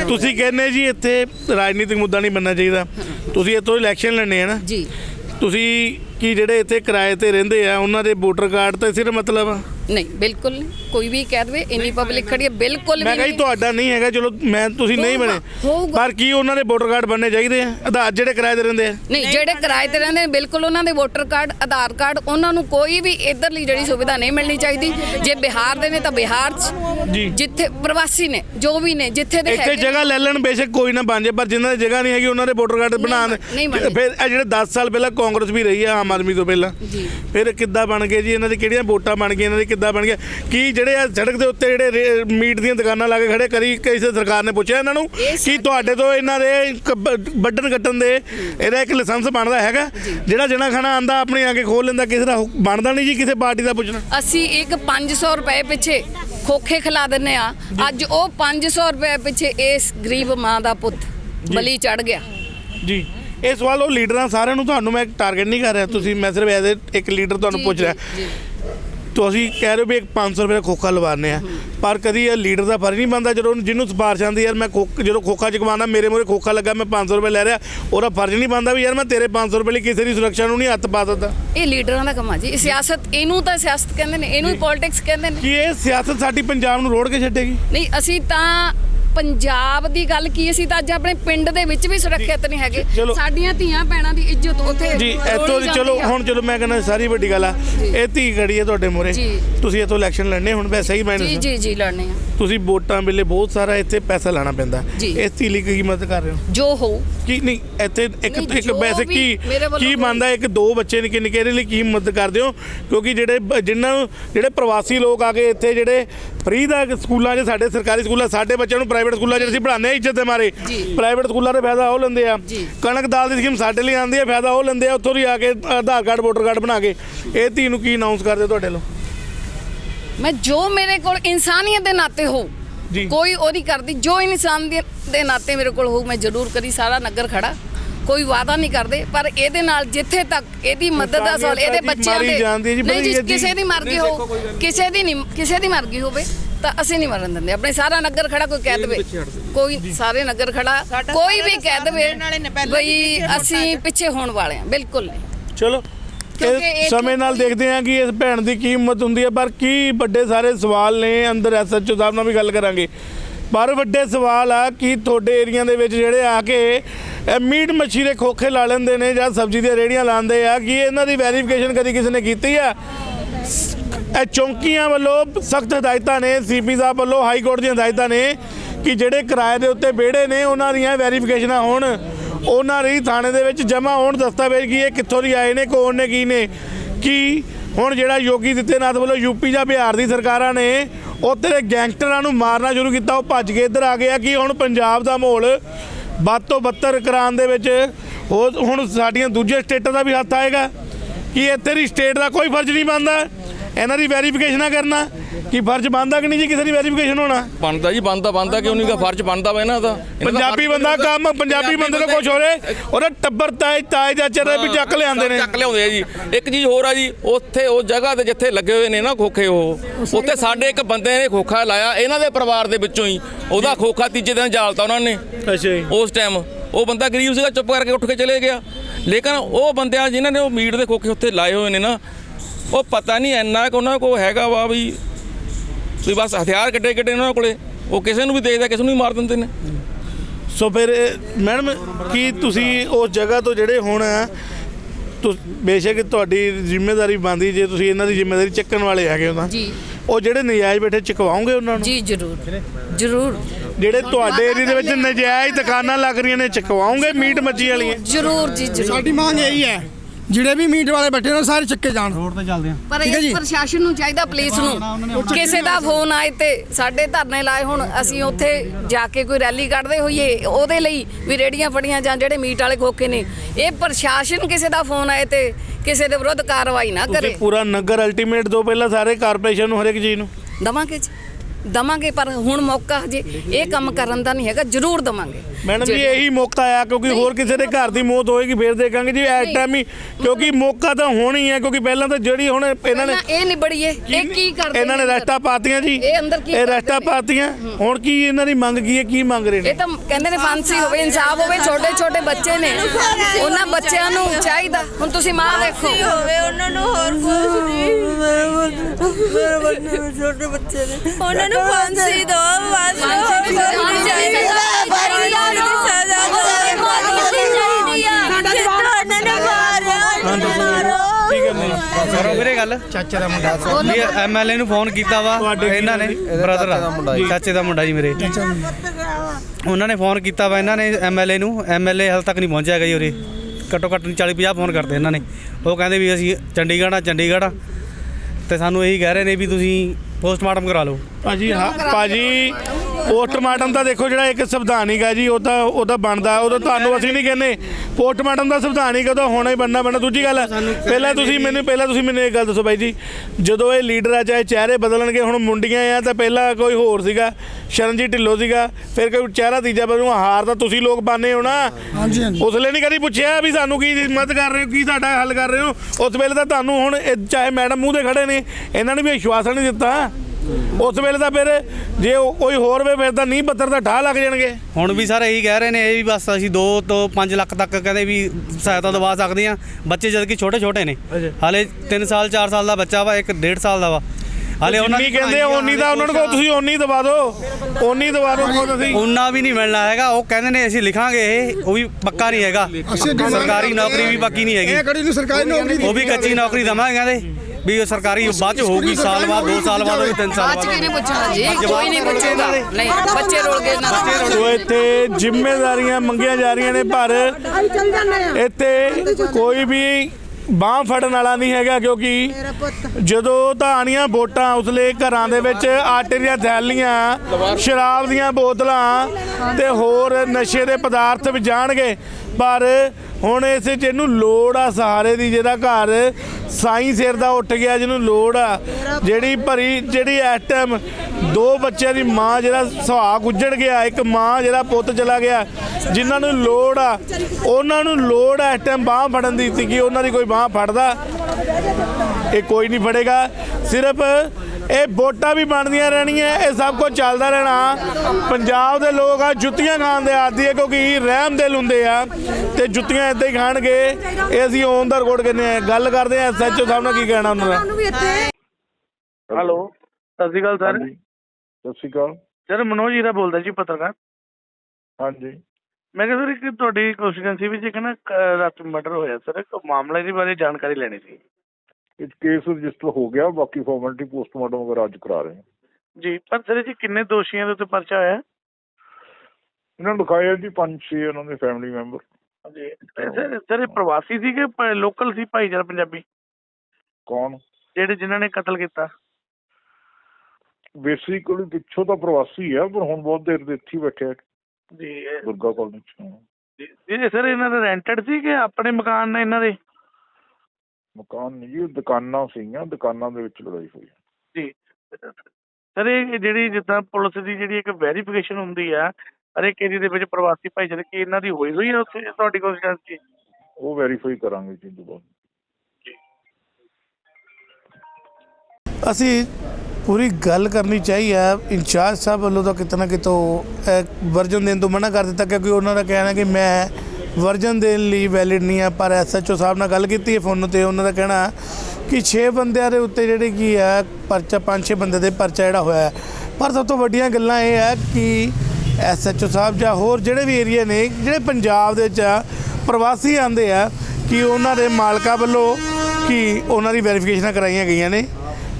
ਤੁਸੀਂ ਕਹਿੰਦੇ ਜੀ ਇੱਥੇ ਰਾਜਨੀਤਿਕ ਮੁੱਦਾ ਨਹੀਂ ਬੰਨਣਾ ਚਾਹੀਦਾ। ਤੁਸੀਂ ਇੱਥੋਂ ਇਲੈਕਸ਼ਨ ਲੜਨੇ ਆ ਨਾ। ਜੀ। ਤੁਸੀਂ ਕੀ ਜਿਹੜੇ ਇੱਥੇ ਕਿਰਾਏ ਤੇ ਰਹਿੰਦੇ ਆ ਉਹਨਾਂ ਦੇ ਵੋਟਰ ਕਾਰਡ ਤੇ ਸਿਰ ਮਤਲਬ? ਨਹੀਂ ਬਿਲਕੁਲ ਨਹੀਂ। ਕੋਈ ਵੀ ਕਹਿ ਦੇਵੇ ਇੰਨੀ ਪਬਲਿਕ ਖੜੀ ਹੈ ਬਿਲਕੁਲ ਵੀ ਮੈਂ ਕਹਾਂ ਜੀ ਨਹੀਂ। ਤੁਹਾਡਾ ਨਹੀਂ ਹੈਗਾ ਚਲੋ ਮੈਂ ਤੁਸੀਂ ਨਹੀਂ ਬਣੇ। ਹੋਊਗਾ। ਪਰ ਕੀ ਉਹਨਾਂ ਦੇ ਵੋਟਰ ਕਾਰਡ ਬਣਨੇ ਚਾਹੀਦੇ ਆ? ਆਧਾਰ ਜਿਹੜੇ ਕਿਰਾਏ ਤੇ ਰਹਿੰਦੇ ਆ। ਨਹੀਂ ਜਿਹੜੇ ਕਿਰਾਏ ਤੇ ਰਹਿੰਦੇ ਨੇ ਬਿਲਕੁਲ ਉਹਨਾਂ ਦੇ ਵੋਟਰ ਕਾਰਡ ਆਧਾਰ ਕਾਰਡ ਉਹਨਾਂ ਨੂੰ ਕੋਈ ਵੀ ਇਧਰਲੀ ਜਿਹੜੀ ਸੁਵਿਧਾ ਨਹੀਂ ਮਿਲਣੀ ਚਾਹੀਦੀ। ਜੇ ਬਿਹਾਰ ਦੇ ਨੇ ਤਾਂ ਬਿਹਾਰ 'ਚ ਜੀ। ਜਿੱਥੇ ਪ੍ਰਵਾਸੀ ਨੇ ਜੋ ਵੀ ਨੇ ਜਿੱਥੇ ਦੇ ਇੱਥੇ ਹੈਗੇ ਜਗ੍ਹਾ ਲੈ ਲੈਣ ਬੇਸ਼ੱਕ ਕੋਈ ਨਾ ਬਣ ਜਾਏ ਪਰ ਜਿਨ੍ਹਾਂ ਦੀ ਜਗ੍ਹਾ ਨਹੀਂ ਹੈਗੀ ਉਹਨਾਂ ਦੇ ਵੋਟਰ ਕਾਰਡ ਬਣਾਉਣ। ਨਹੀਂ। ਫਿਰ ਇਹ ਜਿਹੜੇ 10 ਸਾਲ ਪਹਿਲਾਂ ਕਾਂਗਰਸ ਵੀ ਰਹੀ ਆ ਆਮ ਆਦਮੀ ਤੋਂ ਪਹਿਲਾਂ। ਜੀ। ਫਿਰ ਕਿੱਦਾਂ ਬਣ ਗਏ ਜੀ? ਇਹਨਾਂ ਦੀ ਕਿਹੜੀਆਂ ਵੋਟਾਂ ਬਣ ਗਈਆਂ? ਇਹਨਾਂ ਦੀ ਕਿੱਦਾਂ ਬਣ ਗਿਆ ਕੀ ਜਿਹੜੇ ਆ ਸੜਕ ਦੇ ਉੱਤੇ ਜਿਹੜੇ ਮੀਟ ਦੀਆਂ ਦੁਕਾਨਾਂ ਲਾ ਕੇ ਖੜੇ ਕਰੀ ਕਿਸੇ ਸਰਕਾਰ ਨੇ ਪੁੱਛਿਆ ਇਹਨਾਂ ਨੂੰ? ਕੀ ਤੁਹਾਡੇ ਤੋਂ ਇਹਨਾਂ ਦੇ ਵੱਢਣ ਕੱਟਣ ਦੇ ਇਹਦਾ ਇੱਕ ਲਾਇਸੈਂਸ ਬਣਦਾ ਹੈਗਾ? ਜਿਹੜਾ ਜਣਾ ਖਾਣਾ ਆਂਦਾ ਆਪਣੀ ਆ ਕੇ ਖੋਲ ਲੈਂਦਾ ਕਿਸੇ ਦਾ ਬਣਦਾ ਨਹੀਂ ਜੀ ਕਿਸੇ ਪਾਰਟੀ ਦਾ ਪੁੱਛਣਾ? ਅਸੀਂ ਇੱਕ 500 ਰੁਪਏ ਪਿੱਛੇ ਖੋਖੇ ਖਿਲਾ ਦਿੰਨੇ ਆ ਅੱਜ ਉਹ 500 ਰੁਪਏ ਪਿੱਛੇ ਇਸ ਗਰੀਬ ਮਾਂ ਦਾ ਪੁੱਤ ਬਲੀ ਚੜ ਗਿਆ। ਜੀ। ਇਹ ਸਵਾਲ ਉਹ ਲੀਡਰਾਂ ਸਾਰਿਆਂ ਨੂੰ ਤੁਹਾਨੂੰ ਮੈਂ ਟਾਰਗੇਟ ਨਹੀਂ ਕਰ ਰਿਹਾ ਤੁਸੀਂ ਮੈਂ ਸਿਰਫ ਐਜ਼ ਇੱਕ ਲੀਡਰ ਤੁਹਾਨੂੰ ਪੁੱਛ ਰਿਹਾ। ਤੁਸੀਂ ਕਹਿ ਰਹੇ ਹੋ ਵੀ ਇੱਕ 500 ਰੁਪਏ ਦਾ ਖੋਖਾ ਲਵਾਉਂਦੇ ਆ। ਪਰ ਕਦੀ ਇਹ ਲੀਡਰ ਦਾ ਫਰਜ਼ ਨਹੀਂ ਬਣਦਾ ਜਦੋਂ ਜਿਹਨੂੰ ਸਿਫਾਰਿਸ਼ ਆਉਂਦੀ ਯਾਰ ਮੈਂ ਖੋਖ ਜਦੋਂ ਖੋਖਾ ਚਕਵਾਉਣਾ ਮੇਰੇ ਮੂਹਰੇ ਖੋਖਾ ਲੱਗਾ ਮੈਂ 500 ਰੁਪਏ ਲੈ ਰਿਹਾ ਉਹਦਾ ਫਰਜ਼ ਨਹੀਂ ਬਣਦਾ ਵੀ ਯਾਰ ਮੈਂ ਤੇਰੇ 500 ਰੁਪਏ ਲਈ ਕਿਸੇ ਦੀ ਸੁਰੱਖਿਆ ਨੂੰ ਨਹੀਂ ਹੱਥ ਪਾ ਸਕਦਾ। ਇਹ ਲੀਡਰਾਂ ਦਾ ਕੰਮ ਆ ਜੀ। ਇਹ ਸਿਆਸਤ ਇਹਨੂੰ ਤਾਂ ਸਿਆਸਤ ਕਹਿੰਦੇ ਨੇ ਇਹਨੂੰ ਪੋਲਿਟਿਕਸ ਕਹਿੰਦੇ ਨੇ। ਕੀ ਇਹ ਸਿਆਸਤ ਸਾਡੀ ਪੰਜਾਬ ਨੂੰ ਰੋੜ ਕੇ ਛੱਡੇਗੀ? ਨਹੀਂ ਅਸੀਂ ਤਾਂ ਪੰਜਾਬ ਦੀ ਗੱਲ ਕੀ ਅਸੀਂ ਤਾਂ ਅੱਜ ਆਪਣੇ ਪਿੰਡ ਦੇ ਵਿੱਚ ਵੀ ਸੁਰੱਖਿਅਤ ਨਹੀਂ ਹੈਗੇ ਚਲੋ। ਸਾਡੀਆਂ ਧੀਆਂ ਭੈਣਾਂ ਦੀ ਇੱਜ਼ਤ ਉੱਥੇ ਜੀ ਇੱਥੋਂ ਦੀ ਚਲੋ ਜਾਂਦੀ ਆ। ਹੁਣ ਚਲੋ ਮੈਂ ਕਹਿੰਦਾ ਸਾਰੀ ਵੱਡੀ ਗੱਲ ਆ ਇਹ ਧੀ ਖੜੀ ਹੈ ਤੁਹਾਡੇ ਮੂਹਰੇ ਜੀ। ਤੁਸੀਂ ਇੱਥੋਂ ਇਲੈਕਸ਼ਨ ਲੜਨੇ ਹੁਣ ਵੈਸੇ ਹੀ ਮੈਂ ਜੀ। ਜੀ ਜੀ ਲੜਨੇ ਆ ਤੁਸੀਂ ਵੋਟਾਂ ਵੇਲੇ ਬਹੁਤ ਸਾਰਾ ਇੱਥੇ ਪੈਸਾ ਲਾਣਾ ਪੈਂਦਾ ਜੀ। ਇਸ ਧੀ ਲਈ ਕੀ ਮਦਦ ਕਰ ਰਹੇ ਹੋ ਜੋ ਹੋਊ ਕੀ ਨਹੀਂ ਇੱਥੇ ਇੱਕ ਨਹੀਂ, ਇੱਕ ਜੋ ਵੈਸੇ ਵੀ ਕੀ ਮੇਰੇ ਵੱਲੋਂ ਕੀ ਮੰਨਦਾ ਇੱਕ ਦੋ ਬੱਚੇ ਨਿੱਕੇ ਨਿੱਕੇ ਇਹਦੇ ਲਈ ਕੀ ਮਦਦ ਕਰਦੇ ਹੋ? ਕਿਉਂਕਿ ਜਿਹੜੇ ਬ- ਜਿਨ੍ਹਾਂ ਨੂੰ ਜਿਹੜੇ ਪ੍ਰਵਾਸੀ ਲੋਕ ਆ ਕੇ ਇੱਥੇ ਜਿਹੜੇ ਫ੍ਰੀ ਦਾ ਸਕੂਲਾਂ 'ਚ ਸਾਡੇ ਸਰਕਾਰੀ ਸਕੂਲਾਂ ਸਾਡੇ ਬੱਚਿਆਂ ਨੂੰ ਪ੍ਰਾਈਵੇਟ ਸਕੂਲਾਂ 'ਚ ਅਸੀਂ ਪੜ੍ਹਾਉਂਦੇ ਆ ਇੱਜ਼ਤ ਦੇ ਮਾਰੇ। ਜੀ। ਪ੍ਰਾਈਵੇਟ ਸਕੂਲਾਂ ਦੇ ਫਾਇਦਾ ਉਹ ਲੈਂਦੇ ਆ। ਜੀ। ਕਣਕ ਦਾਲ ਦੀ ਸਕੀਮ ਸਾਡੇ ਲਈ ਆਉਂਦੀ ਹੈ ਫਾਇਦਾ ਉਹ ਲੈਂਦੇ ਆ ਉੱਥੋਂ ਦੀ ਆ ਕੇ ਆਧਾਰ ਕਾਰਡ ਵੋਟਰ ਕਾਰਡ ਬਣਾ ਕੇ। ਇਹ ਧੀ ਨੂੰ ਕੀ ਅਨਾਉਂਸ ਕਰਦੇ ਤੁਹਾਡੇ ਲੋ ਮੈਂ ਜੋ ਮੇਰੇ ਕੋਲ ਇਨਸਾਨੀਅਤ ਦੇ ਨਾਤੇ ਹੋ ਜੀ। ਕੋਈ ਉਹਦੀ ਕਰਦੀ। ਜੋ ਇਨਸਾਨ ਦੇ ਦੇ ਨਾਤੇ ਮੇਰੇ ਕੋਲ ਹੋਊ ਮੈਂ ਜ਼ਰੂਰ ਕਰੀ ਸਾਰਾ ਨਗਰ ਖੜਾ। ਕੋਈ ਵਾਅਦਾ ਨਹੀਂ ਕਰਦੇ ਪਰ ਇਹਦੇ ਨਾਲ ਜਿੱਥੇ ਤੱਕ ਇਹਦੀ ਮਦਦ ਦਾ ਸਵਾਲ ਇਹਦੇ ਬੱਚਿਆਂ ਮਾਰੀ ਦੇ ਜਾਂਦੀ ਹੈ ਜੀ, ਨਹੀਂ ਜੀ ਜੀ? ਕਿਸੇ ਦੀ ਮਰਜ਼ੀ ਹੋ ਕਿਸੇ ਦੀ ਨਹੀਂ ਕਿਸੇ ਦੀ ਮਰਜ਼ੀ ਹੋਵੇ ਤਾਂ ਅਸੀਂ ਨਹੀਂ ਮਰਨ ਦਿੰਦੇ। ਆਪਣੇ ਸਾਰਾ ਨਗਰ ਖੜਾ ਕੋਈ ਕਹਿ ਦੇਵੇ। ਕੋਈ ਸਾਰੇ ਨਗਰ ਖੜਾ ਕੋਈ ਵੀ ਕਹਿ ਦੇਵੇ ਬਈ ਅਸੀਂ ਪਿੱਛੇ ਹੋਣ ਵਾਲੇ ਹਾਂ ਬਿਲਕੁਲ ਨਹੀਂ। ਚਲੋ। ਕਿਉਂਕਿ ਸਮੇਂ ਨਾਲ ਦੇਖਦੇ ਹਾਂ ਕਿ ਇਸ ਭੈਣ ਦੀ ਕੀ ਹਿੰਮਤ ਹੁੰਦੀ ਹੈ ਪਰ ਕੀ ਵੱਡੇ ਸਾਰੇ ਸਵਾਲ ਨੇ ਅੰਦਰ ਐਸਐਚਓ ਸਾਹਿਬ ਨਾਲ ਵੀ ਗੱਲ ਕਰਾਂਗੇ। ਪਰ ਵੱਡੇ ਸਵਾਲ ਆ ਕਿ ਤੁਹਾਡੇ ਏਰੀਆ ਦੇ ਵਿੱਚ ਜਿਹੜੇ ਆ ਕੇ ਇਹ ਮੀਟ ਮੱਛੀ ਦੇ ਖੋਖੇ ਲਾ ਲੈਂਦੇ ਨੇ ਜਾਂ ਸਬਜ਼ੀ ਦੀਆਂ ਰੇੜੀਆਂ ਲਾਉਂਦੇ ਆ ਕਿ ਇਹਨਾਂ ਦੀ ਵੈਰੀਫਿਕੇਸ਼ਨ ਕਦੀ ਕਿਸੇ ਨੇ ਕੀਤੀ ਆ? ਇਹ ਚੌਂਕੀਆਂ ਵੱਲੋਂ ਸਖਤ ਹਦਾਇਤਾਂ ਨੇ ਸੀਪੀ ਸਾਹਿਬ ਵੱਲੋਂ ਹਾਈ ਕੋਰਟ ਦੀਆਂ ਹਦਾਇਤਾਂ ਨੇ ਕਿ ਜਿਹੜੇ ਕਿਰਾਏ ਦੇ ਉੱਤੇ ਵਿਹੜੇ ਨੇ ਉਹਨਾਂ ਦੀਆਂ ਵੈਰੀਫਿਕੇਸ਼ਨਾਂ ਹੋਣ। ਉਹਨਾਂ ਦੀ ਥਾਣੇ ਦੇ ਵਿੱਚ ਜਮ੍ਹਾਂ ਹੋਣ ਦਸਤਾਵੇਜ਼ ਕੀ ਇਹ ਕਿੱਥੋਂ ਦੀ ਆਏ ਨੇ, ਕੌਣ ਨੇ, ਕੀ ਨੇ? ਕੀ ਹੁਣ ਜਿਹੜਾ ਯੋਗੀ ਦਿੱਤੇਨਾਥ ਵੱਲੋਂ ਯੂਪੀ ਜਾਂ ਬਿਹਾਰ ਦੀ ਸਰਕਾਰਾਂ ਨੇ ਉੱਥੇ ਦੇ ਗੈਂਗਸਟਰਾਂ ਨੂੰ ਮਾਰਨਾ ਸ਼ੁਰੂ ਕੀਤਾ, ਉਹ ਭੱਜ ਕੇ ਇੱਧਰ ਆ ਗਿਆ ਕਿ ਹੁਣ ਪੰਜਾਬ ਦਾ ਮਾਹੌਲ ਵੱਧ ਤੋਂ ਬੱਤਰ ਕਰਾਉਣ ਦੇ ਵਿੱਚ ਉਹ ਹੁਣ ਸਾਡੀਆਂ ਦੂਜੇ ਸਟੇਟਾਂ ਦਾ ਵੀ ਹੱਥ ਆਏਗਾ? ਕਿ ਇੱਥੇ ਦੀ ਸਟੇਟ ਦਾ ਕੋਈ ਫਰਜ਼ ਨਹੀਂ ਬਣਦਾ? ਇਹਨਾਂ ਦੀ ਵੈਰੀਫਿਕੇਸ਼ਨ ਕਰਨਾ ਕੀ ਫਰਜ਼ ਬਣਦਾ ਕਿ ਨਹੀਂ ਜੀ ਕਿਸੇ ਦੀ ਵੈਰੀਫਿਕੇਸ਼ਨ ਹੋਣਾ? ਬਣਦਾ ਜੀ ਬਣਦਾ ਬਣਦਾ ਕਿਉਂ ਨਹੀਂ? ਗਾ ਫਰਜ਼ ਬਣਦਾ ਵਾ ਇਹਨਾਂ ਦਾ। ਦਾ ਪੰਜਾਬੀ ਬੰਦਾ। ਕੰਮ ਪੰਜਾਬੀ ਬੰਦੇ ਨੂੰ ਕੁਝ ਹੋ ਰਿਹਾ ਉਹਦਾ ਟੱਬਰ ਤਾਏ ਤਾਏ ਦਾ ਵੀ ਚੱਕ ਲਿਆਂਦੇ ਨੇ। ਚੱਕ ਲਿਆਉਂਦੇ ਆ ਜੀ। ਇੱਕ ਚੀਜ਼ ਹੋਰ ਆ ਜੀ ਉੱਥੇ ਉਹ ਜਗ੍ਹਾ ਤੇ ਜਿੱਥੇ ਲੱਗੇ ਹੋਏ ਨੇ ਨਾ ਖੋਖੇ ਉਹ ਉੱਥੇ ਸਾਡੇ ਇੱਕ ਬੰਦੇ ਨੇ ਖੋਖਾ ਲਾਇਆ ਇਹਨਾਂ ਦੇ ਪਰਿਵਾਰ ਦੇ ਵਿੱਚੋਂ ਹੀ। ਉਹਦਾ ਖੋਖਾ ਤੀਜੇ ਦਿਨ ਜਾਲਤਾ ਉਹਨਾਂ ਨੇ। ਅੱਛਾ ਜੀ। ਉਸ ਟਾਈਮ ਉਹ ਬੰਦਾ ਗਰੀਬ ਸੀਗਾ ਚੁੱਪ ਕਰਕੇ ਉੱਠ ਕੇ ਚਲੇ ਗਿਆ। ਲੇਕਿਨ ਉਹ ਬੰਦਿਆਂ ਜਿਨ੍ਹਾਂ ਨੇ ਉਹ ਮੀਟ ਦੇ ਖੋਖੇ ਉੱਥੇ ਲਾਏ ਹੋਏ ਨੇ ਨਾ ਉਹ ਪਤਾ ਨਹੀਂ ਇੰਨਾ ਕਿ ਉਹਨਾਂ ਕੋਲ ਹੈਗਾ ਵਾ ਵੀ ਵੀ ਬਸ ਹਥਿਆਰ ਕਿੱਡੇ ਕਿੱਡੇ ਉਹਨਾਂ ਕੋਲੇ ਉਹ ਕਿਸੇ ਨੂੰ ਵੀ ਦੇਖਦਾ ਕਿਸੇ ਨੂੰ ਵੀ ਮਾਰ ਦਿੰਦੇ ਨੇ। ਸੋ ਫਿਰ ਮੈਡਮ ਕੀ ਤੁਸੀਂ ਉਸ ਜਗ੍ਹਾ ਤੋਂ ਜਿਹੜੇ ਹੁਣ ਤੁਸ ਬੇਸ਼ੱਕ ਤੁਹਾਡੀ ਜ਼ਿੰਮੇਵਾਰੀ ਬਣਦੀ ਜੇ ਤੁਸੀਂ ਇਹਨਾਂ ਦੀ ਜ਼ਿੰਮੇਵਾਰੀ ਚੱਕਣ ਵਾਲੇ ਹੈਗੇ ਹੋ ਤਾਂ। ਜੀ। ਉਹ ਜਿਹੜੇ ਨਜਾਇਜ਼ ਬੈਠੇ ਚਕਵਾਉਂਗੇ ਉਹਨਾਂ ਨੂੰ? ਜੀ ਜ਼ਰੂਰ। ਜ਼ਰੂਰ। ਜਿਹੜੇ ਤੁਹਾਡੇ ਏਰੀਆ ਦੇ ਵਿੱਚ ਨਜਾਇਜ਼ ਦੁਕਾਨਾਂ ਲੱਗ ਰਹੀਆਂ ਨੇ ਚਕਵਾਉਂਗੇ ਮੀਟ ਮੱਛੀ ਵਾਲੀਆਂ? ਜ਼ਰੂਰ ਜੀ ਜ਼ਰੂਰ। ਸਾਡੀ ਮੰਗ ਇਹੀ ਹੈ ਜਿਹੜੇ ਵੀ ਮੀਟ ਵਾਲੇ ਬੈਠੇ ਨੇ ਸਾਰੇ ਚੱਕੇ ਜਾਣ। ਰੋਡ ਤੇ ਚੱਲਦੇ ਆ। ਪਰ ਠੀਕ ਹੈ ਇਸ ਜੀ? ਪ੍ਰਸ਼ਾਸਨ ਨੂੰ ਚਾਹੀਦਾ ਪੁਲਿਸ ਨੂੰ। ਕਿਸੇ ਦਾ ਫੋਨ ਆਏ ਤੇ ਸਾਡੇ ਧਰਨੇ ਲਾਏ ਹੁਣ ਅਸੀਂ ਉੱਥੇ ਜਾ ਕੇ ਕੋਈ ਰੈਲੀ ਕੱਢਦੇ ਹੋਈਏ ਉਹਦੇ ਲਈ ਵੀ ਰੇੜੀਆਂ ਫੜੀਆਂ ਜਾਂ ਜਿਹੜੇ ਮੀਟ ਵਾਲੇ ਖੋਕੇ ਨੇ ਇਹ ਪ੍ਰਸ਼ਾਸਨ ਕਿਸੇ ਦਾ ਫੋਨ ਆਏ ਤੇ ਕਿਸੇ ਦੇ ਵਿਰੁੱਧ ਕਾਰਵਾਈ ਨਾ ਤੁਸੀਂ ਕਰੇ। ਪੂਰਾ ਨਗਰ ਅਲਟੀਮੇਟ ਦੋ ਪਹਿਲਾਂ ਸਾਰੇ ਕਾਰਪੋਰੇਸ਼ਨ ਨੂੰ ਹਰੇਕ ਚੀਜ਼ ਨੂੰ। ਦਵਾਂਗੇ ਜੀ। ਦਵਾਂਗੇ ਪਰ ਹੁਣ ਮੌਕਾ ਹਜੇ ਇਹ ਕੰਮ ਕਰਨ ਦਾ ਨਹੀਂ ਹੈਗਾ ਜ਼ਰੂਰ ਦਵਾਂਗੇ ਮੈਡਮ ਜੀ ਇਹੀ ਮੌਕਾ ਆ ਕਿਉਂਕਿ ਹੋਰ ਕਿਸੇ ਦੇ ਘਰ ਦੀ ਮੌਤ ਹੋਏਗੀ ਫੇਰ ਦੇਖਾਂਗੇ ਜੀ ਐਟ ਟਾਈਮ ਹੀ ਕਿਉਂਕਿ ਮੌਕਾ ਤਾਂ ਹੋਣੀ ਹੈ ਕਿਉਂਕਿ ਪਹਿਲਾਂ ਤਾਂ ਜਿਹੜੀ ਹੁਣ ਇਹਨਾਂ ਨੇ ਇਹ ਨਿਬੜੀਏ ਇਹ ਕੀ ਕਰਦੇ ਇਹਨਾਂ ਨੇ? ਰੈਸਟਾਂ ਪਾਤੀਆਂ ਜੀ ਇਹ ਅੰਦਰ ਕੀ ਇਹ ਨੇ? ਪਾਤੀਆਂ ਹੁਣ ਕੀ ਇਹਨਾਂ ਦੀ ਮੰਗ ਕੀ ਹੈ ਕੀ ਮੰਗ ਰਹੇ ਇਹ ਨੇ ਤਾਂ ਕਹਿੰਦੇ ਨੇ ਫਾਂਸੀ ਹੋਵੇ ਇਨਸਾਫ ਹੋਵੇ ਛੋਟੇ ਛੋਟੇ ਬੱਚੇ ਨੇ ਉਹਨਾਂ ਬੱਚਿਆਂ ਨੂੰ ਚਾਹੀਦਾ ਹੁਣ ਤੁਸੀਂ ਮਾਂ ਦੇਖੋ ਹੋਵੇ ਉਹਨਾਂ ਨੂੰ ਹੋਰ ਕੁਝ ਨਹੀਂ ਮੇਰੇ ਛੋਟੇ ਬੱਚੇ ਨੇ ਉਹਨਾਂ ਨੂੰ ਫਾਂਸੀ ਦੋ ਬਸ ਫਾਂਸੀ ਦੀ ਹੋਰ ਸਜ਼ਾ ਕੁਛ ਨਹੀਂ ਚਾਹੀਦਾ ਫਾਂਸੀ ਦੀ ਸਜ਼ਾ ਚਾਹੀਦੀ ਆ ਜਿੱਦਾਂ ਉਹਨਾਂ ਨੇ ਮਾਰਿਆ ਮਾਰੋ ਠੀਕ ਹੈ ਨਹੀਂ ਕਰੋ ਵੀਰੇ ਗੱਲ ਚਾਚੇ ਦਾ ਮੁੰਡਾ ਐਮਐਲਏ ਨੂੰ ਫੋਨ ਕੀਤਾ ਵਾ ਤੁਹਾਡੇ ਕੀ ਇਹਨਾਂ ਨੇ ਬ੍ਰਦਰ ਚਾਚੇ ਦਾ ਮੁੰਡਾ ਜੀ ਮੇਰੇ। ਉਹਨਾਂ ਨੇ ਫੋਨ ਕੀਤਾ ਵਾ ਇਹਨਾਂ ਨੇ ਐਮਐਲਏ ਨੂੰ ਐਮਐਲਏ ਹਾਲ ਤੱਕ ਨਹੀਂ ਪਹੁੰਚਿਆ ਜੀ ਉਰੇ। ਘੱਟੋ ਘੱਟ 40 50 ਫੋਨ ਕਰਦੇ ਇਹਨਾਂ ਨੇ। ਉਹ ਕਹਿੰਦੇ ਵੀ ਅਸੀਂ ਚੰਡੀਗੜ੍ਹ ਆ ਚੰਡੀਗੜ੍ਹ ਆ। ਤੇ ਸਾਨੂੰ ਇਹੀ ਕਹਿ ਰਹੇ ਨੇ ਵੀ ਤੁਸੀਂ ਪੋਸਟਮਾਰਟਮ ਕਰਾ ਲਓ। ਭਾਜੀ ਹਾਂ। ਭਾਜੀ ਪੋਸਟਮਾਰਟਮ ਦਾ ਦੇਖੋ ਜਿਹੜਾ ਇੱਕ ਸੰਵਿਧਾਨਿਕ ਹੈ ਜੀ ਉਹ ਤਾਂ ਉਹ ਤਾਂ ਬਣਦਾ। ਉਹ ਤਾਂ ਤੁਹਾਨੂੰ ਅਸੀਂ ਨਹੀਂ ਕਹਿੰਦੇ। ਪੋਸਟਮਾਰਟਮ ਦਾ ਸੰਵਿਧਾਨਿਕ ਉਹ ਤਾਂ ਹੋਣਾ ਹੀ ਬਣਨਾ ਬਣਨਾ। ਦੂਜੀ ਗੱਲ ਪਹਿਲਾਂ ਤੁਸੀਂ ਮੈਨੂੰ ਪਹਿਲਾਂ ਤੁਸੀਂ ਮੈਨੂੰ ਇੱਕ ਗੱਲ ਦੱਸੋ ਬਾਈ ਜੀ ਜਦੋਂ ਇਹ ਲੀਡਰ ਆ ਚਾਹੇ ਚਿਹਰੇ ਬਦਲਣਗੇ ਹੁਣ ਮੁੰਡੀਆਂ ਆ ਤਾਂ ਪਹਿਲਾਂ ਕੋਈ ਹੋਰ ਸੀਗਾ ਸ਼ਰਨਜੀਤ ਢਿੱਲੋਂ ਸੀਗਾ ਫਿਰ ਕੋਈ ਚਿਹਰਾ ਤੀਜਾ ਬਦਲੂ ਹਾਰ ਤਾਂ ਤੁਸੀਂ ਲੋਕ ਪਾਣੇ ਹੋ ਨਾ। ਹਾਂਜੀ ਹਾਂਜੀ। ਉਸ ਵੇਲੇ ਨਹੀਂ ਕਦੀ ਪੁੱਛਿਆ ਵੀ ਸਾਨੂੰ ਕੀ ਮਦਦ ਕਰ ਰਹੇ ਹੋ ਕੀ ਸਾਡਾ ਹੱਲ ਕਰ ਰਹੇ ਹੋ। ਉਸ ਵੇਲੇ ਤਾਂ ਤੁਹਾਨੂੰ ਹੁਣ ਇਹ ਚਾਹੇ ਮੈਡਮ ਮੂੰਹ ਤੇ ਖੜੇ ਨੇ ਇਹਨਾਂ ਨੇ ਵੀ ਵਿਸ਼ਵਾਸ ਨਹੀਂ ਦਿੱਤਾ। ਉਸ ਵੇਲੇ ਤਾਂ ਫਿਰ ਜੇ ਉਹ ਕੋਈ ਹੋਰ ਵੇ ਫਿਰ ਤਾਂ ਨਹੀਂ ਪੱਤਰ ਤਾਂ ਢਾਹ ਲੱਗ ਜਾਣਗੇ। ਹੁਣ ਵੀ ਸਾਰੇ ਇਹੀ ਕਹਿ ਰਹੇ ਨੇ ਇਹ ਵੀ ਬਸ ਅਸੀਂ 2 ਤੋਂ 5 ਲੱਖ ਤੱਕ ਕਹਿੰਦੇ ਵੀ ਸਹਾਇਤਾ ਦਵਾ ਸਕਦੇ ਆ ਬੱਚੇ ਜਦ ਕਿ ਛੋਟੇ ਛੋਟੇ ਨੇ ਹਾਲੇ 3 ਸਾਲ 4 ਸਾਲ ਦਾ ਬੱਚਾ ਵਾ ਇੱਕ 1.5 ਸਾਲ ਦਾ ਵਾ। ਹਾਲੇ ਉਹਨਾਂ ਦੀ ਕਹਿੰਦੇ ਓਨੀ ਦਾ ਉਹਨਾਂ ਨੂੰ ਕਹੋ ਤੁਸੀਂ ਓਨੀ ਦਵਾ ਦਿਓ ਓਨੀ ਦਵਾ ਦਿਓ ਤੁਸੀਂ ਉਹਨਾਂ ਵੀ ਨਹੀਂ ਮਿਲਣਾ ਹੈਗਾ। ਉਹ ਕਹਿੰਦੇ ਨੇ ਅਸੀਂ ਲਿਖਾਂਗੇ ਇਹ ਉਹ ਵੀ ਪੱਕਾ ਨਹੀਂ ਹੈਗਾ। ਸਰਕਾਰੀ ਨੌਕਰੀ ਵੀ ਪੱਕੀ ਨਹੀਂ ਹੈਗੀ। ਇਹ ਕੜੀ ਨੂੰ ਸਰਕਾਰੀ ਨੌਕਰੀ ਉਹ ਵੀ ਕੱਚੀ ਨੌਕਰੀ ਦਵਾਂਗੇ ਕਹਿੰਦੇ। ਵੀ ਉਹ ਸਰਕਾਰੀ ਬਾਅਦ ਚ ਹੋਊਗੀ ਸਾਲ ਬਾਅਦ 2 ਸਾਲ ਬਾਅਦ 3 ਸਾਲ ਅੱਜ ਬਾਅਦ ਕਿਹਨੇ ਪੁੱਛਣਾ ਜੀ? ਕੋਈ ਨਹੀਂ ਪੁੱਛੇਗਾ ਨਹੀਂ ਬੱਚੇ ਰੋਲ ਗਏ ਨਾ ਸੋ ਇੱਥੇ ਜ਼ਿੰਮੇਵਾਰੀਆਂ ਮੰਗੀਆਂ ਜਾ ਰਹੀਆਂ ਨੇ ਪਰ ਇੱਥੇ ਕੋਈ ਵੀ ਬਾਹ ਫੜਨ ਵਾਲਾ ਨਹੀਂ ਹੈਗਾ ਕਿਉਂਕਿ ਜਦੋਂ ਤਾਂ ਆਣੀਆਂ ਵੋਟਾਂ ਉਸਲੇ ਘਰਾਂ ਦੇ ਵਿੱਚ ਆਟੇ ਦੀਆਂ ਥੈਲੀਆਂ ਸ਼ਰਾਬ ਦੀਆਂ ਬੋਤਲਾਂ ਤੇ ਹੋਰ ਨਸ਼ੇ ਦੇ ਪਦਾਰਥ ਵੀ ਜਾਣਗੇ ਪਰ ਹੁਣ ਇਸ ਚ ਇਹਨੂੰ ਲੋੜ ਆ ਸਹਾਰੇ ਦੀ, ਜਿਹਦਾ ਘਰ ਸਾਈ ਸਿਰ ਦਾ ਉੱਠ ਗਿਆ ਜਿਹਨੂੰ ਲੋੜ ਆ। ਜਿਹੜੀ ਭਰੀ, ਜਿਹੜੀ ਇਸ ਟਾਈਮ ਦੋ ਬੱਚਿਆਂ ਦੀ ਮਾਂ ਜਿਹੜਾ ਸੁਹਾਗ ਉੱਜੜ ਗਿਆ, ਇੱਕ ਮਾਂ ਜਿਹੜਾ ਪੁੱਤ ਚਲਾ ਗਿਆ, ਜਿਨ੍ਹਾਂ ਨੂੰ ਲੋੜ ਆ, ਉਹਨਾਂ ਨੂੰ ਲੋੜ ਆ ਇਸ ਟਾਈਮ ਬਾਹ ਫੜਨ ਦੀ ਸੀ ਕਿ ਉਹਨਾਂ ਦੀ ਕੋਈ ਬਾਹ ਫੜਦਾ? ਇਹ ਕੋਈ ਨਹੀਂ ਫੜੇਗਾ। ਸਿਰਫ ਇਹ ਵੋਟਾਂ ਵੀ ਬਣਦੀਆਂ ਰਹਿਣੀਆਂ ਇਹ ਸਭ ਕੁਝ ਚੱਲਦਾ ਰਹਿਣਾ। ਪੰਜਾਬ ਦੇ ਲੋਕ ਆ ਜੁੱਤੀਆਂ ਖਾਣ ਦੇ ਆਦੀ ਹੈ ਕਿਉਂਕਿ ਰਹਿਮ ਦਿਲ ਹੁੰਦੇ ਆ ਤੇ ਜੁੱਤੀਆਂ ਇਦਾਂ ਹੀ ਖਾਣਗੇ। ਇਹ ਅਸੀਂ ਔਨ ਦਾ ਰਿਕਾਰਡ ਕਰਨੇ ਆ। ਗੱਲ ਕਰਦੇ ਆ ਐਸਐਚਓ ਸਾਹਿਬ ਨਾਲ ਕੀ ਕਹਿਣਾ ਉਹਨਾਂ ਦਾ? ਹੈਲੋ ਸਤਿ ਸ਼੍ਰੀ ਅਕਾਲ ਸਰ। ਸਤਿ ਸ਼੍ਰੀ ਅਕਾਲ। ਸਰ ਮਨੋਜ ਹੀਰਾ ਬੋਲਦਾ ਜੀ ਪੱਤਰਕਾਰ। ਹਾਂਜੀ। ਮੈਂ ਕਿਹਾ ਸਰ ਇੱਕ ਤੁਹਾਡੀ ਕੰਸਟੀਟੈਂਸੀ ਵਿੱਚ ਇੱਕ ਨਾ ਰਾਤ ਮਰਡਰ ਹੋਇਆ ਸਰ ਇੱਕ ਮਾਮਲੇ ਦੇ ਬਾਰੇ ਜਾਣਕਾਰੀ ਲੈਣੀ ਸੀ। ਇਹ ਕੇਸ ਰਜਿਸਟਰ ਹੋ ਗਿਆ ਬਾਕੀ ਫਾਰਮੈਲਿਟੀ ਪੋਸਟਮਾਰਟਮ ਵਗੈਰਾ ਅੱਜ ਕਰਾ ਰਹੇ ਹਾਂ। ਜੀ ਪਰ ਸਰ ਜੀ ਕਿੰਨੇ ਦੋਸ਼ੀਆਂ ਦੇ ਉੱਤੇ ਪਰਚਾ ਹੋਇਆ ਇਹਨਾਂ ਨੂੰ ਦਿਖਾਇਆ ਜੀ ਪੰਜ ਛੇ ਉਹਨਾਂ ਦੇ ਫੈਮਿਲੀ ਮੈਂਬਰ ਜੀ ਸਰ ਸਰ ਇਹ ਪ੍ਰਵਾਸੀ ਸੀ ਕਿ ਲੋਕਲ ਸੀ ਭਾਈਚਾਰਾ ਪੰਜਾਬੀ? ਕੌਣ? ਜਿਹੜੇ ਜਿਨ੍ਹਾਂ ਨੇ ਕਤਲ ਕੀਤਾ। ਬੇਸਿਕਲੀ ਪਿੱਛੋਂ ਤਾਂ ਪ੍ਰਵਾਸੀ ਆ ਪਰ ਹੁਣ ਬਹੁਤ ਦੇਰ ਦੇ ਇੱਥੇ ਬੈਠੇ ਆ। ਜੀ ਦੁਰਗਾ ਕਾਲਨੀ ਚ। ਜੀ ਜੀ ਸਰ ਇਹਨਾਂ ਦਾ ਰੈਂਟਡ ਸੀ ਕਿ ਆਪਣੇ ਮਕਾਨ ਨੇ ਇਹਨਾਂ ਦੇ? ਮਕਾਨ ਨਹੀਂ ਜੀ ਦੁਕਾਨਾਂ ਸੀਗੀਆਂ ਦੁਕਾਨਾਂ ਦੇ ਵਿੱਚ ਲੜਾਈ ਹੋਈ ਜੀ। ਸਰ ਇਹ ਜਿਹੜੀ ਜਿੱਦਾਂ ਪੁਲਿਸ ਦੀ ਜਿਹੜੀ ਇੱਕ ਵੈਰੀਫਿਕੇਸ਼ਨ ਹੁੰਦੀ ਆ ਹਰੇਕ ਏਰੀਆ ਦੇ ਵਿੱਚ ਪ੍ਰਵਾਸੀ ਭਾਈਚਾਰੇ ਕੀ ਇਹਨਾਂ ਦੀ ਹੋਈ ਹੋਈ ਹੈ ਉੱਥੇ ਤੁਹਾਡੀ ਕੰਸਟੀਟੈਂਸੀ ਉਹ ਵੈਰੀਫਾਈ ਕਰਾਂਗੇ ਜੀ ਦੁਬਾਰਾ। ਅਸੀਂ ਪੂਰੀ ਗੱਲ ਕਰਨੀ ਚਾਹੀ ਹੈ ਇੰਚਾਰਜ ਸਾਹਿਬ ਵੱਲੋਂ ਤਾਂ ਕਿਤਨਾ ਕਿਤੋਂ ਵਰਜਨ ਦੇਣ ਤੋਂ ਮਨਾ ਕਰ ਦਿੱਤਾ ਕਿਉਂਕਿ ਉਹਨਾਂ ਦਾ ਕਹਿਣਾ ਕਿ ਮੈਂ ਵਰਜਨ ਦੇਣ ਲਈ ਵੈਲਿਡ ਨਹੀਂ ਹੈ ਪਰ ਐਸਐਚਓ ਸਾਹਿਬ ਨਾਲ ਗੱਲ ਕੀਤੀ ਹੈ ਫੋਨ ਤੇ, ਉਹਨਾਂ ਦਾ ਕਹਿਣਾ ਕਿ 6 ਬੰਦਿਆਂ ਦੇ ਉੱਤੇ ਜਿਹੜੇ ਕੀ ਹੈ ਪਰਚਾ 5-6 ਬੰਦੇ ਦੇ ਪਰਚਾ ਜਿਹੜਾ ਹੋਇਆ ਪਰ ਸਭ ਤੋਂ ਵੱਡੀਆਂ ਗੱਲਾਂ ਇਹ ਹੈ ਕਿ ਐਸਐਚਓ ਸਾਹਿਬ ਜਾਂ ਹੋਰ ਜਿਹੜੇ ਵੀ ਏਰੀਆ ਨੇ, ਜਿਹੜੇ ਪੰਜਾਬ ਦੇ ਵਿੱਚ ਪ੍ਰਵਾਸੀ ਆਂਦੇ ਆ, ਕਿ ਉਹਨਾਂ ਦੇ ਮਾਲਕਾਂ ਵੱਲੋਂ ਕਿ ਉਹਨਾਂ ਦੀ ਵੈਰੀਫਿਕੇਸ਼ਨਾਂ ਕਰਾਈਆਂ ਗਈਆਂ ਨੇ,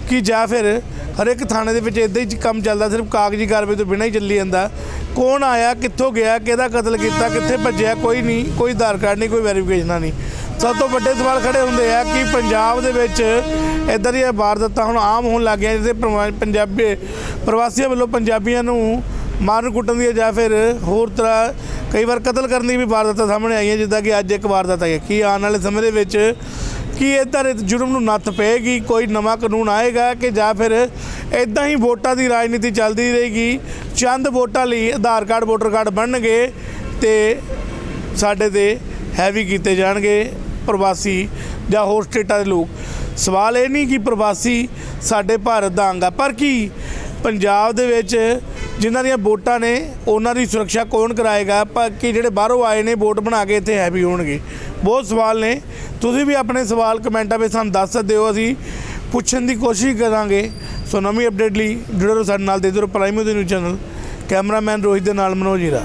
ਕਿ ਜਾਂ ਫਿਰ ਹਰ ਇੱਕ ਥਾਣੇ ਦੇ ਵਿੱਚ ਇਦਾਂ ਹੀ ਕੰਮ ਚੱਲਦਾ, ਸਿਰਫ ਕਾਗਜ਼ੀ ਕਾਰਵਾਈ ਤੋਂ ਬਿਨਾਂ ਹੀ ਚੱਲੀ ਜਾਂਦਾ। ਕੌਣ ਆਇਆ, ਕਿੱਥੋਂ ਗਿਆ, ਕਿਹਦਾ ਕਤਲ ਕੀਤਾ, ਕਿੱਥੇ ਭੱਜਿਆ, ਕੋਈ ਨਹੀਂ, ਕੋਈ ਆਧਾਰ ਕਾਰਡ ਨਹੀਂ, ਕੋਈ ਵੈਰੀਫਿਕੇਸ਼ਨਾਂ ਨਹੀਂ। ਸਭ ਤੋਂ ਵੱਡੇ ਸਵਾਲ ਖੜੇ ਹੁੰਦੇ ਆ ਕਿ ਪੰਜਾਬ ਦੇ ਵਿੱਚ ਇਦਾਂ ਦੀਆਂ ਵਾਰਦਾਤਾਂ ਹੁਣ ਆਮ ਹੋਣ ਲੱਗ ਗਈਆਂ ਜਿਵੇਂ ਪੰਜਾਬੀ, ਪ੍ਰਵਾਸੀਆਂ ਵੱਲੋਂ ਪੰਜਾਬੀਆਂ ਨੂੰ ਮਾਰਨ ਕੁੱਟਣ ਦੀ ਜਾਂ ਫਿਰ ਹੋਰ ਤਰ੍ਹਾਂ ਕਈ ਵਾਰ ਕਤਲ ਕਰਨ ਦੀ ਵੀ ਵਾਰਦਾਤਾਂ ਸਾਹਮਣੇ ਆਈਆਂ, ਜਿੱਦਾਂ ਕਿ ਅੱਜ ਇੱਕ ਵਾਰਦਾਤ ਆਈ ਹੈ। ਕਿ ਆਉਣ ਵਾਲੇ ਸਮੇਂ ਦੇ ਵਿੱਚ ਕੀ ਇਦਾਂ ਦੇ ਜੁਰਮ ਨੂੰ ਨੱਥ ਪਏਗੀ, ਕੋਈ ਨਵਾਂ ਕਾਨੂੰਨ ਆਏਗਾ ਕਿ ਜਾਂ ਫਿਰ ਇਦਾਂ ਹੀ ਵੋਟਾਂ ਦੀ ਰਾਜਨੀਤੀ ਚੱਲਦੀ ਰਹੇਗੀ। ਚੰਦ ਵੋਟਾਂ ਲਈ ਆਧਾਰ ਕਾਰਡ, ਵੋਟਰ ਕਾਰਡ ਬਣਨਗੇ ਤੇ ਸਾਡੇ ਤੇ ਹੈਵੀ ਕੀਤੇ ਜਾਣਗੇ ਪ੍ਰਵਾਸੀ ਜਾਂ ਹੋਰ ਸਟੇਟਾਂ ਦੇ ਲੋਕ। ਸਵਾਲ ਇਹ ਨਹੀਂ ਕਿ ਪ੍ਰਵਾਸੀ ਸਾਡੇ ਭਾਰਤ ਦਾ ਅੰਗ ਆ, ਪਰ ਕੀ ਪੰਜਾਬ ਦੇ ਵਿੱਚ ਜਿਨ੍ਹਾਂ ਦੀਆਂ ਵੋਟਾਂ ਨੇ ਉਹਨਾਂ ਦੀ ਸੁਰੱਖਿਆ ਕੌਣ ਕਰਾਏਗਾ? ਪਰ ਕਿ ਜਿਹੜੇ ਬਾਹਰੋਂ ਆਏ ਨੇ ਵੋਟ ਬਣਾ ਕੇ ਇੱਥੇ ਹੈਵੀ ਹੋਣਗੇ। ਬਹੁਤ ਸਵਾਲ ਨੇ। ਤੁਸੀਂ ਵੀ ਆਪਣੇ ਸਵਾਲ ਕਮੈਂਟਾਂ ਵਿੱਚ ਸਾਨੂੰ ਦੱਸ ਸਕਦੇ ਹੋ। ਅਸੀਂ ਪੁੱਛਣ ਦੀ ਕੋਸ਼ਿਸ਼ ਕਰਾਂਗੇ। ਸੋ ਨਵੀਂ ਅਪਡੇਟ ਲਈ ਜੁੜੇ ਰਹੋ ਸਾਡੇ ਨਾਲ ਦੇ ਦਿਓ Prime News channel. Cameraman Rohit ਦੇ ਨਾਲ ਮਨੋਜ ਹੀਰਾ।